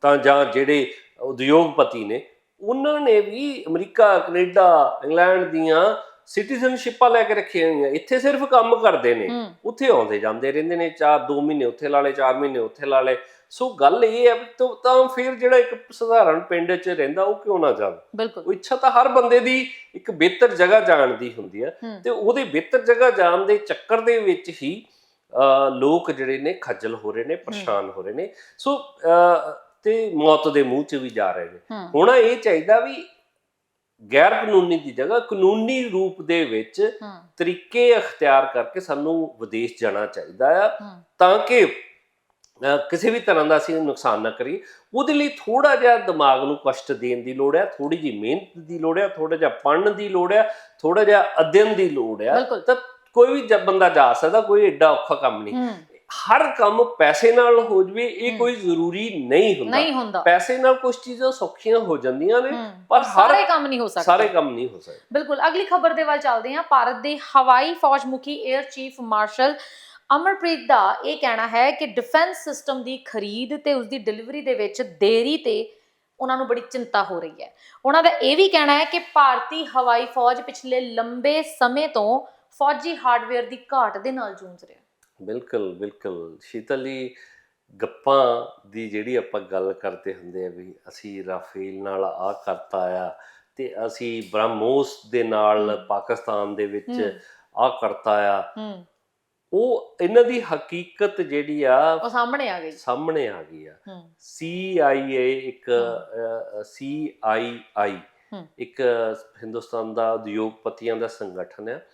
ਤਾਂ ਜਾਂ ਜਿਹੜੇ ਉਦਯੋਗਪਤੀ ਨੇ ਉਹਨਾਂ ਨੇ ਵੀ ਅਮਰੀਕਾ ਕੈਨੇਡਾ ਇੰਗਲੈਂਡ ਦੀਆਂ ਸਿਟੀਜ਼ਨਸ਼ਿਪਾਂ ਲੈ ਕੇ ਰੱਖੀਆਂ ਹੋਈਆਂ। ਇੱਥੇ ਸਿਰਫ ਕੰਮ ਕਰਦੇ ਨੇ। ਉੱਥੇ ਆਉਂਦੇ ਜਾਂਦੇ ਰਹਿੰਦੇ ਨੇ ਚਾਰ 2 ਮਹੀਨੇ ਉੱਥੇ ਲਾ ਲਏ 4 ਮਹੀਨੇ ਉੱਥੇ ਲਾ ਲਏ। ਸੋ ਗੱਲ ਇਹ ਹੈ ਤਾਂ- ਫਿਰ ਜਿਹੜਾ ਇੱਕ ਸਧਾਰਨ ਪਿੰਡ 'ਚ ਰਹਿੰਦਾ ਉਹ ਕਿਉਂ ਨਾ ਜਾਵੇ? ਉਹ ਇੱਛਾ ਤਾਂ ਹਰ ਬੰਦੇ ਦੀ ਇੱਕ ਬਿਹਤਰ ਜਗ੍ਹਾ ਜਾਣ ਦੀ ਹੁੰਦੀ ਹੈ। ਤੇ ਉਹਦੇ ਬਿਹਤਰ ਜਗ੍ਹਾ ਜਾਣ ਦੇ ਚੱਕਰ ਦੇ ਵਿੱਚ ਹੀ ਲੋਕ ਜਿਹੜੇ ਨੇ ਖੱਜਲ ਹੋ ਰਹੇ ਨੇ ਪਰੇਸ਼ਾਨ ਹੋ ਰਹੇ ਨੇ। ਸੋ ਤੇ ਮੌਤ ਦੇ ਮੂੰਹ 'ਚ ਵੀ ਜਾ ਰਹੇ ਨੇ। ਹੋਣਾ ਇਹ ਚਾਹੀਦਾ ਵੀ ਗੈਰ ਕਾਨੂੰਨੀ ਦੀ ਜਗ੍ਹਾ ਕਾਨੂੰਨੀ ਰੂਪ ਦੇ ਵਿੱਚ ਤਰੀਕੇ ਅਖਤਿਆਰ ਕਰਕੇ ਸਾਨੂੰ ਵਿਦੇਸ਼ ਜਾਣਾ ਚਾਹੀਦਾ ਆ। ਤਾਂ ਕਿ ਕਿਸੇ ਵੀ ਤਰ੍ਹਾਂ ਦਾ ਅਸੀਂ ਨੁਕਸਾਨ ਨਾ ਕਰੀਏ। ਉਹਦੇ ਲਈ ਥੋੜਾ ਜਿਹਾ ਦਿਮਾਗ ਨੂੰ ਕਸ਼ਟ ਦੇਣ ਦੀ ਲੋੜ ਹੈ ਥੋੜੀ ਜਿਹੀ ਮਿਹਨਤ ਦੀ ਲੋੜ ਹੈ ਥੋੜਾ ਜਿਹਾ ਪੜ੍ਹਨ ਦੀ ਲੋੜ ਹੈ ਥੋੜਾ ਜਿਹਾ ਅਧਿਐਨ ਦੀ ਲੋੜ ਹੈ ਤਾਂ ਕੋਈ ਵੀ ਬੰਦਾ ਜਾ ਸਕਦਾ ਕੋਈ ਏਡਾ ਔਖਾ ਕੰਮ ਨਹੀਂ। ਹਰ ਕੰਮ ਪੈਸੇ ਨਾਲ ਹੋ ਜਵੇ ਇਹ। ਕੋਈ ਜ਼ਰੂਰੀ ਨਹੀਂ ਹੁੰਦਾ। ਪੈਸੇ ਨਾਲ ਕੁਝ ਚੀਜ਼ਾਂ ਸੌਖੀਆਂ ਹੋ ਜਾਂਦੀਆਂ ਨੇ ਪਰ ਹਰ ਸਾਰੇ ਕੰਮ ਨਹੀਂ ਹੋ ਸਕਦੇ। ਸਾਰੇ ਕੰਮ ਨਹੀਂ ਹੋ ਸਕਦੇ। ਬਿਲਕੁਲ। ਅਗਲੀ ਖਬਰ ਦੇ ਵੱਲ ਚੱਲਦੇ ਹਾਂ। ਭਾਰਤ ਦੇ ਹਵਾਈ ਫੌਜ ਮੁਖੀ 에ਅਰ ਚੀਫ ਮਾਰਸ਼ਲ ਅਮਰਪ੍ਰੀਤ ਦਾ ਇਹ ਕਹਿਣਾ ਹੈ ਕਿ ਡਿਫੈਂਸ ਸਿਸਟਮ ਦੀ ਖਰੀਦ ਤੇ ਉਸ ਦੀ ਡਿਲੀਵਰੀ ਦੇ ਵਿੱਚ ਦੇਰੀ ਤੇ ਉਹਨਾਂ ਨੂੰ ਬੜੀ ਚਿੰਤਾ ਹੋ ਰਹੀ ਹੈ। ਉਹਨਾਂ ਦਾ ਇਹ ਵੀ ਕਹਿਣਾ ਹੈ ਕਿ ਭਾਰਤੀ ਹਵਾਈ ਫੌਜ ਪਿਛਲੇ ਲੰਬੇ ਸਮੇਂ ਤੋਂ ਫੌਜੀ ਹਾਰਡਵੇਅਰ ਦੀ ਘਾਟ ਦੇ ਨਾਲ ਜੂਝ ਰਿਹਾ। ਬਿਲਕੁਲ ਬਿਲਕੁਲ। ਸ਼ੀਤਲੀ ਗੱਪਾਂ ਦੀ ਜਿਹੜੀ ਆਪਾਂ ਗੱਲ ਕਰਦੇ ਹੁੰਦੇ ਆ ਵੀ ਅਸੀਂ ਰਾਫੇਲ ਨਾਲ ਆ ਕਰਤਾ ਆ ਤੇ ਅਸੀਂ ਬ੍ਰਹਮੋਸ ਦੇ ਨਾਲ। ਪਾਕਿਸਤਾਨ ਦੇ ਵਿੱਚ ਆ ਕਰਤਾ ਆ। ਉਹ ਇਹਨਾਂ ਦੀ ਹਕੀਕਤ ਜਿਹੜੀ ਆ ਉਹ ਸਾਹਮਣੇ ਆ ਗਈ। ਸਾਹਮਣੇ ਆ ਗਈ ਆ। CIA ਇੱਕ ਹਮ। ਇੱਕ ਹਿੰਦੁਸਤਾਨ ਦਾ ਉਦਯੋਗਪਤੀਆਂ ਦਾ ਸੰਗਠਨ ਹੈ।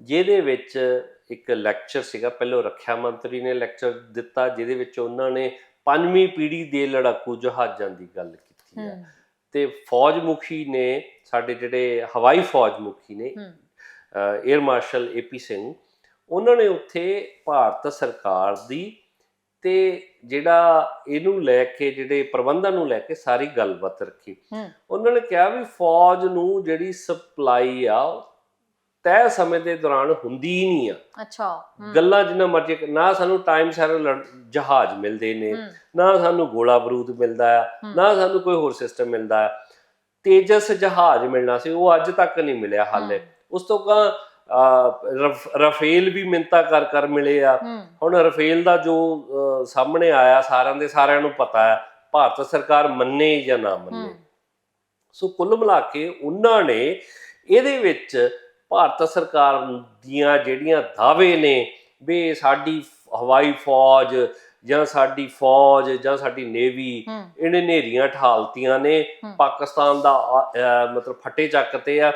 ਜਿਹਦੇ ਵਿੱਚ ਇੱਕ ਲੈਕਚਰ ਸੀਗਾ ਪਹਿਲਾਂ ਰੱਖਿਆ ਮੰਤਰੀ ਨੇ ਲੈਕਚਰ ਦਿੱਤਾ ਜਿਹਦੇ ਵਿੱਚ ਉਹਨਾਂ ਨੇ ਪੰਜਵੀਂ ਪੀੜ੍ਹੀ ਦੇ ਲੜਾਕੂ ਜਹਾਜ਼ਾਂ ਦੀ ਗੱਲ ਕੀਤੀ ਹੈ। ਤੇ ਫੌਜ ਮੁਖੀ ਨੇ ਸਾਡੇ ਜਿਹੜੇ ਹਵਾਈ ਫੌਜ ਮੁਖੀ ਨੇ ਹੂੰ। 에ਅਰ ਮਾਰਸ਼ਲ ਏਪੀ ਸਿੰਘ ਉਹਨਾਂ ਨੇ ਉੱਥੇ ਭਾਰਤ ਸਰਕਾਰ ਦੀ ਤੇ ਜਿਹੜਾ ਇਹਨੂੰ ਲੈ ਕੇ ਜਿਹੜੇ ਪ੍ਰਬੰਧਨ ਨੂੰ ਲੈ ਕੇ ਸਾਰੀ ਗੱਲਬਾਤ ਰੱਖੀ। ਉਹਨਾਂ ਨੇ ਕਿਹਾ ਵੀ ਫੌਜ ਨੂੰ ਜਿਹੜੀ ਸਪਲਾਈ ਆ ਤੈਅ ਸਮੇਂ ਦੇ ਦੌਰਾਨ ਹੁੰਦੀ ਹੀ ਨਹੀਂ ਆ। ਅੱਛਾ ਗੱਲਾਂ ਜਿੰਨਾ ਮਰਜ਼ੀ ਨਾ ਸਾਨੂੰ ਟਾਈਮ ਸਿਰ ਜਹਾਜ਼ ਮਿਲਦੇ ਨੇ ਨਾ ਸਾਨੂੰ ਗੋਲਾ ਬਰੂਦ ਮਿਲਦਾ ਆ। ਨਾ ਸਾਨੂੰ ਕੋਈ ਹੋਰ ਸਿਸਟਮ ਮਿਲਦਾ ਆ। ਤੇਜਸ ਜਹਾਜ਼ ਮਿਲਣਾ ਸੀ ਉਹ ਅੱਜ ਤੱਕ ਨਹੀਂ ਮਿਲਿਆ ਹਾਲੇ। ਉਸ ਤੋਂ ਕਾਂ ਰਫੇਲ ਵੀ ਮਿੰਤਾ ਕਰ ਕਰ ਮਿਲੇ ਆ। ਹੁਣ ਰਫੇਲ ਦਾ ਜੋ ਸਾਹਮਣੇ ਆਇਆ ਸਾਰਿਆਂ ਦੇ ਸਾਰਿਆਂ ਨੂੰ ਪਤਾ ਹੈ ਭਾਰਤ ਸਰਕਾਰ ਮੰਨੇ ਜਾਂ ਨਾ ਮੰਨੇ। ਸੋ ਕੁੱਲ ਮਿਲਾ ਕੇ ਉਹਨਾਂ ਨੇ ਇਹਦੇ ਵਿੱਚ ਭਾਰਤ ਸਰਕਾਰ ਦੀਆਂ ਜਿਹੜੀਆਂ ਦਾਅਵੇ ਨੇ ਵੀ ਸਾਡੀ ਹਵਾਈ ਫੌਜ ਜਾਂ ਸਾਡੀ ਫੌਜ ਜਾਂ ਸਾਡੀ ਨੇਵੀ ਇਹਨੇ ਨੇਰੀਆਂ ਠਾਲਤੀਆਂ ਨੇ। ਪਾਕਿਸਤਾਨ ਦਾ ਮਤਲਬ ਫੱਟੇ ਚੱਕਤੇ ਆ।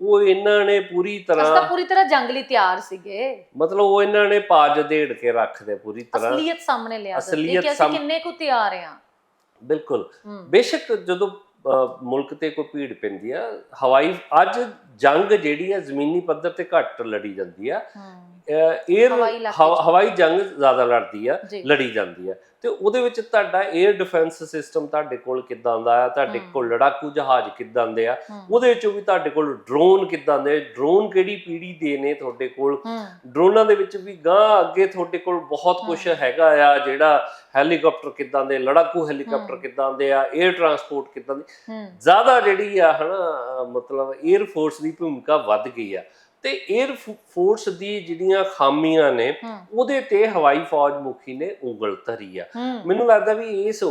ਉਹ ਇਹਨਾਂ ਨੇ ਪੂਰੀ ਤਰ੍ਹਾਂ ਪੂਰੀ ਤਰ੍ਹਾਂ ਜੰਗ ਲਈ ਤਿਆਰ ਸੀਗੇ। ਮਤਲਬ ਉਹ ਇਹਨਾਂ ਨੇ ਪਾਜ ਦੇੜ ਕੇ ਰੱਖਦੇ ਪੂਰੀ ਤਰ੍ਹਾਂ। ਅਸਲੀਅਤ ਸਾਹਮਣੇ ਲਿਆ ਦਿੱਤੀ। ਅਸਲੀਅਤ ਕਿ ਅਸੀਂ ਕਿੰਨੇ ਕੁ ਤਿਆਰ ਆ। ਬਿਲਕੁਲ। ਬੇਸ਼ੱਕ ਜਦੋਂ ਮੁਲਕ ਤੇ ਕੋਈ ਭੀੜ ਪੈਂਦੀ ਆ ਹਵਾਈ ਅੱਜ ਜੰਗ ਜਿਹੜੀ ਆ ਜ਼ਮੀਨੀ ਪੱਧਰ ਤੇ ਘੱਟ ਲੜੀ ਜਾਂਦੀ ਆ। 에ਅਰ ਹਵਾਈ ਜੰਗ ਜ਼ਿਆਦਾ ਲੜਦੀ ਆ ਲੜੀ ਜਾਂਦੀ ਆ। ਤੇ ਉਹਦੇ ਵਿੱਚ ਤੁਹਾਡਾ 에ਅਰ ਡਿਫੈਂਸ ਸਿਸਟਮ ਤੁਹਾਡੇ ਕੋਲ ਕਿੱਦਾਂ ਦਾ ਆ? ਤੁਹਾਡੇ ਕੋਲ ਲੜਾਕੂ ਜਹਾਜ਼ ਕਿੱਦਾਂ ਦੇ ਆ? ਉਹਦੇ ਵਿੱਚੋਂ ਵੀ ਤੁਹਾਡੇ ਕੋਲ ਡਰੋਨ ਕਿੱਦਾਂ ਦੇ ਡਰੋਨ ਕਿਹੜੀ ਪੀੜੀ ਦੇ ਨੇ ਤੁਹਾਡੇ ਕੋਲ? ਡਰੋਨਾਂ ਦੇ ਵਿੱਚ ਵੀ ਗਾਂ ਅੱਗੇ ਤੁਹਾਡੇ ਕੋਲ ਬਹੁਤ ਕੁਝ ਹੈਗਾ ਆ ਜਿਹੜਾ ਹੈਲੀਕਾਪਟਰ ਕਿੱਦਾਂ ਦੇ ਲੜਾਕੂ ਹੈਲੀਕਾਪਟਰ ਕਿੱਦਾਂ ਦੇ ਆ 에ਅਰ ਟਰਾਂਸਪੋਰਟ ਕਿੱਦਾਂ ਦੀ? ਜ਼ਿਆਦਾ ਜਿਹੜੀ ਆ ਹਨਾ ਮਤਲਬ 에ਅਰ ਫੋਰਸ ਦੀ ਭੂਮਿਕਾ ਵੱਧ ਗਈ ਆ। ਤੇ 에ਅਰ ਫੋਰਸ ਦੀ ਜਿਹੜੀਆਂ ਖਾਮੀਆਂ ਨੇ ਉਹਦੇ ਤੇ ਹਵਾਈ ਫੌਜ ਮੁਖੀ ਨੇ ਉਂਗਲ ਧਰੀ ਆ। ਮੈਨੂੰ ਲੱਗਦਾ ਵੀ ਇਸ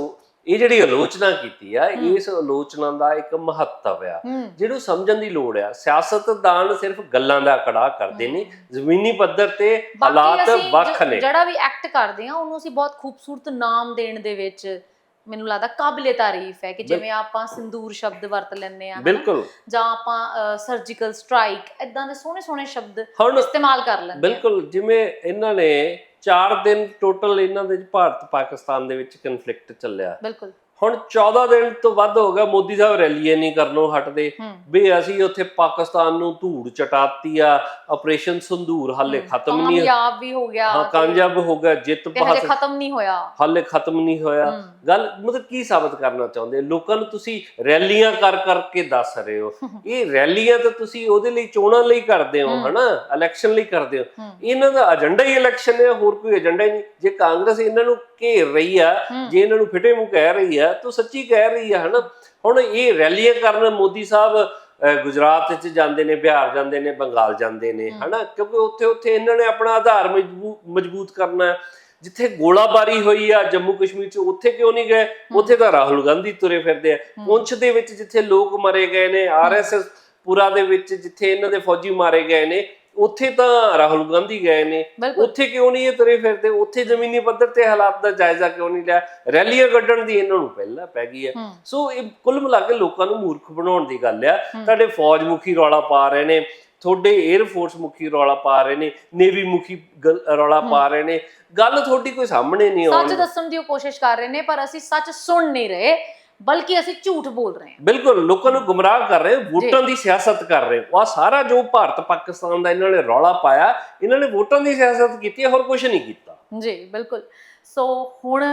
ਇਹ ਜਿਹੜੀ ਆਲੋਚਨਾ ਕੀਤੀ ਆ। ਇਸ ਆਲੋਚਨਾ ਦਾ ਇੱਕ ਮਹੱਤਵ ਆ। ਜਿਹਨੂੰ ਸਮਝਣ ਦੀ ਲੋੜ ਆ ਸਿਆਸਤਦਾਨ ਸਿਰਫ ਗੱਲਾਂ ਦਾ ਕੜਾ ਕਰਦੇ ਨੇ ਜ਼ਮੀਨੀ ਪੱਧਰ ਤੇ ਹਾਲਾਤ ਵੱਖ ਨੇ। ਜਿਹੜਾ ਵੀ ਐਕਟ ਕਰਦੇ ਆ ਉਹਨੂੰ ਅਸੀਂ ਬਹੁਤ ਖੂਬਸੂਰਤ ਨਾਮ ਦੇਣ ਦੇ ਵਿੱਚ ਮੈਨੂੰ ਲੱਗਦਾ ਕਾਬਲੇ ਤਾਰੀਫ ਹੈ ਕਿ ਜਿਵੇਂ ਆਪਾਂ ਸਿੰਦੂਰ ਸ਼ਬਦ ਵਰਤ ਲੈਂਦੇ ਆ ਬਿਲਕੁਲ। ਜਾਂ ਆਪਾਂ ਸਰਜੀਕਲ ਸਟ੍ਰਾਈਕ ਇਦਾਂ ਦੇ ਸੋਹਣੇ ਸੋਹਣੇ ਸ਼ਬਦ ਇਸਤੇਮਾਲ ਕਰ ਲੈਂਦੇ ਬਿਲਕੁਲ ਜਿਵੇਂ ਇਹਨਾਂ ਨੇ 4 ਦਿਨ ਟੋਟਲ ਇਹਨਾਂ ਦੇ ਭਾਰਤ ਪਾਕਿਸਤਾਨ ਦੇ ਵਿੱਚ ਕਨਫਲਿਕਟ ਚੱਲਿਆ। ਬਿਲਕੁਲ। ਹੁਣ 14 ਦਿਨ ਤੋਂ ਵੱਧ ਹੋ ਗਿਆ ਮੋਦੀ ਸਾਹਿਬ ਰੈਲੀਏ ਨਹੀਂ ਕਰਨੋਂ ਹਟਦੇ। ਵੀ ਅਸੀਂ ਉੱਥੇ ਪਾਕਿਸਤਾਨ ਨੂੰ ਧੂੜ ਚਟਾਤੀ ਆ ਆਪਰੇਸ਼ਨ ਸੰਧੂਰ ਹਾਲੇ ਖਤਮ ਨਹੀਂ ਕਾਮਯਾਬ ਵੀ ਹੋ ਗਿਆ ਹਾਂ ਕਾਮਯਾਬ ਹੋ ਗਿਆ ਜਿੱਤ ਭਾਰਤ ਖਤਮ ਨਹੀਂ ਹੋਇਆ। ਹਾਲੇ ਖਤਮ ਨਹੀਂ ਹੋਇਆ। ਗੱਲ ਮਤਲਬ ਕੀ ਸਾਬਤ ਕਰਨਾ ਚਾਹੁੰਦੇ? ਲੋਕਾਂ ਨੂੰ ਤੁਸੀਂ ਰੈਲੀਆਂ ਕਰ ਕਰਕੇ ਦੱਸ ਰਹੇ ਹੋ। ਇਹ ਰੈਲੀਆਂ ਤਾਂ ਤੁਸੀਂ ਉਹਦੇ ਲਈ ਚੋਣਾਂ ਲਈ ਕਰਦੇ ਹੋ। ਹਨਾ? ਇਲੈਕਸ਼ਨ ਲਈ ਕਰਦੇ ਹੋ। ਇਹਨਾਂ ਦਾ ਏਜੰਡਾ ਹੀ ਇਲੈਕਸ਼ਨ ਹੈ ਹੋਰ ਕੋਈ ਏਜੰਡਾ ਹੀ ਨਹੀਂ। ਜੇ ਕਾਂਗਰਸ ਇਹਨਾਂ ਨੂੰ ਘੇਰ ਰਹੀ ਆ ਜੇ ਇਹਨਾਂ ਨੂੰ ਫਿੱਟੇ ਮੂੰਹ ਕਹਿ ਰਹੀ ਆ ਤਾਂ ਸੱਚੀ ਕਹਿ ਰਹੀ ਆ ਹਨਾ? ਹੁਣ ਇਹ ਰੈਲੀਆਂ ਕਰਨ ਮੋਦੀ ਸਾਹਿਬ ਗੁਜਰਾਤ ਚ ਜਾਂਦੇ ਨੇ ਬਿਹਾਰ ਜਾਂਦੇ ਨੇ ਬੰਗਾਲ ਜਾਂਦੇ ਨੇ। ਹਨਾ? ਕਿਉਂਕਿ ਉੱਥੇ ਉੱਥੇ ਇਹਨਾਂ ਨੇ ਆਪਣਾ ਆਧਾਰ ਮਜ਼ਬੂ- ਮਜ਼ਬੂਤ ਕਰਨਾ ਹੈ। ਜਿੱਥੇ ਗੋਲਾਬਾਰੀ ਹੋਈ ਆ ਜੰਮੂ ਕਸ਼ਮੀਰ ਚ ਉੱਥੇ ਕਿਉਂ ਨਹੀਂ ਗਏ? ਉੱਥੇ ਤਾਂ ਰਾਹੁਲ ਗਾਂਧੀ ਤੁਰੇ ਫਿਰਦੇ ਆ। ਹੂੰ, ਪੁੰਛ ਦੇ ਵਿੱਚ ਜਿੱਥੇ ਲੋਕ ਮਰੇ ਗਏ ਨੇ ਆਰਐਸਐਸ ਪੁਰਾ ਦੇ ਵਿੱਚ ਜਿੱਥੇ ਇਹਨਾਂ ਦੇ ਫੌਜੀ ਮਾਰੇ ਗਏ ਨੇ ਉੱਥੇ ਤਾਂ ਰਾਹੁਲ ਗਾਂਧੀ ਗਏ ਨੇ। ਉੱਥੇ ਕਿਉਂ ਨਹੀਂ ਇਹ ਤੁਰੇ ਫਿਰਦੇ? ਉੱਥੇ ਜ਼ਮੀਨੀ ਪੱਧਰ ਤੇ ਹਾਲਾਤ ਦਾ ਜਾਇਜ਼ਾ ਕਿਉਂ ਨਹੀਂ ਲਿਆ? ਰੈਲੀਆਂ ਕੱਢਣ ਦੀ ਇਹਨਾਂ ਨੂੰ ਪਹਿਲਾਂ ਪੈ ਗਈ ਹੈ। ਸੋ ਇਹ ਕੁੱਲ ਮਿਲਾ ਕੇ ਲੋਕਾਂ ਨੂੰ ਮੂਰਖ ਬਣਾਉਣ ਦੀ ਗੱਲ ਆ। ਤੁਹਾਡੇ ਫੌਜ ਮੁਖੀ ਰੌਲਾ ਪਾ ਰਹੇ ਨੇ ਤੁਹਾਡੇ 에ਅਰ ਫੋਰਸ ਮੁਖੀ ਰੌਲਾ ਪਾ ਰਹੇ ਨੇ ਨੇਵੀ ਮੁਖੀ ਰੌਲਾ ਪਾ ਰਹੇ ਨੇ। ਗੱਲ ਤੁਹਾਡੀ ਕੋਈ ਸਾਹਮਣੇ ਨਹੀਂ ਸੱਚ ਆਉਂਦੀ ਦੱਸਣ ਦੀ ਕੋਸ਼ਿਸ਼ ਕਰ ਰਹੇ ਨੇ ਪਰ ਅਸੀਂ ਸੱਚ ਸੁਣ ਨਹੀਂ ਰਹੇ। ਬਲਕਿ ਅਸੀਂ ਝੂਠ ਬੋਲ ਰਹੇ ਹਾਂ। ਬਿਲਕੁਲ ਲੋਕਾਂ ਨੂੰ ਗੁੰਮਰਾਹ ਕਰ ਰਹੇ ਵੋਟਾਂ ਦੀ ਸਿਆਸਤ ਕਰ ਰਹੇ ਆ ਸਾਰਾ ਜੋ ਭਾਰਤ ਪਾਕਿਸਤਾਨ ਦਾ ਇਹਨਾਂ ਨੇ ਰੌਲਾ ਪਾਇਆ ਇਹਨਾਂ ਨੇ ਵੋਟਾਂ ਦੀ ਸਿਆਸਤ ਕੀਤੀ ਹੈ ਹੋਰ ਕੁਝ ਨਹੀਂ ਕੀਤਾ। ਜੀ ਬਿਲਕੁਲ। ਸੋ ਹੁਣ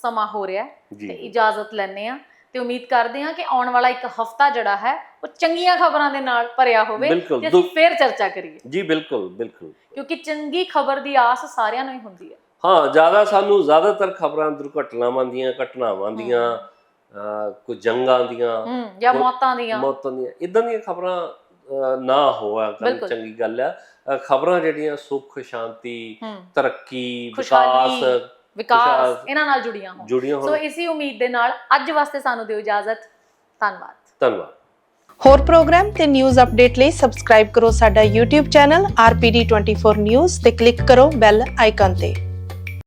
ਸਮਾਂ ਹੋ ਰਿਹਾ ਹੈ ਤੇ ਇਜਾਜ਼ਤ ਲੈਣੇ ਆ ਤੇ ਉਮੀਦ ਕਰਦੇ ਆ ਕਿ ਆਉਣ ਵਾਲਾ ਇੱਕ ਹਫਤਾ ਜਿਹੜਾ ਹੈ ਉਹ ਚੰਗੀਆਂ ਖਬਰਾਂ ਦੇ ਨਾਲ ਭਰਿਆ ਹੋਵੇ ਤੇ ਅਸੀਂ ਫੇਰ ਚਰਚਾ ਕਰੀਏ। ਜੀ ਬਿਲਕੁਲ ਬਿਲਕੁਲ। ਕਿਉਂਕਿ ਚੰਗੀ ਖਬਰ ਦੀ ਆਸ ਸਾਰਿਆਂ ਨੂੰ ਹੀ ਹੁੰਦੀ ਹੈ। ਹਾਂ ਜ਼ਿਆਦਾ ਸਾਨੂੰ ਜ਼ਿਆਦਾਤਰ ਖਬਰਾਂ ਦੁਰਘਟਨਾਵਾਂ ਦੀਆਂ ਘਟਨਾਵਾਂ ਦੀਆਂ ਕੋਈ ਜੰਗਾਂ ਦੀਆਂ ਜਾਂ ਮੌਤਾਂ ਦੀਆਂ। ਮੌਤਾਂ ਦੀਆਂ। ਇਦਾਂ ਦੀਆਂ ਖਬਰਾਂ ਨਾ ਹੋਆ ਬਿਲਕੁਲ। ਚੰਗੀ ਗੱਲ ਆ। ਖਬਰਾਂ ਜਿਹੜੀਆਂ ਸੁੱਖ ਸ਼ਾਂਤੀ ਤਰੱਕੀ ਵਿਕਾਸ ਵਿਕਾਸ ਇਹਨਾਂ ਨਾਲ ਜੁੜੀਆਂ ਹੋਣ। ਜੁੜੀਆਂ ਸੋ ਹੋਣ ਇਸੀ ਉਮੀਦ ਦੇ ਨਾਲ ਅੱਜ ਵਾਸਤੇ ਸਾਨੂੰ ਦਿਓ ਇਜਾਜ਼ਤ। ਧੰਨਵਾਦ। ਧੰਨਵਾਦ। ਹੋਰ ਪ੍ਰੋਗਰਾਮ ਤੇ ਨਿਊਜ਼ ਅਪਡੇਟ ਲਈ ਸਬਸਕ੍ਰਾਈਬ ਕਰੋ ਸਾਡਾ YouTube ਚੈਨਲ RPD24 News ਤੇ ਕਲਿੱਕ ਕਰੋ ਬੈਲ ਆਈਕਨ ਤੇ।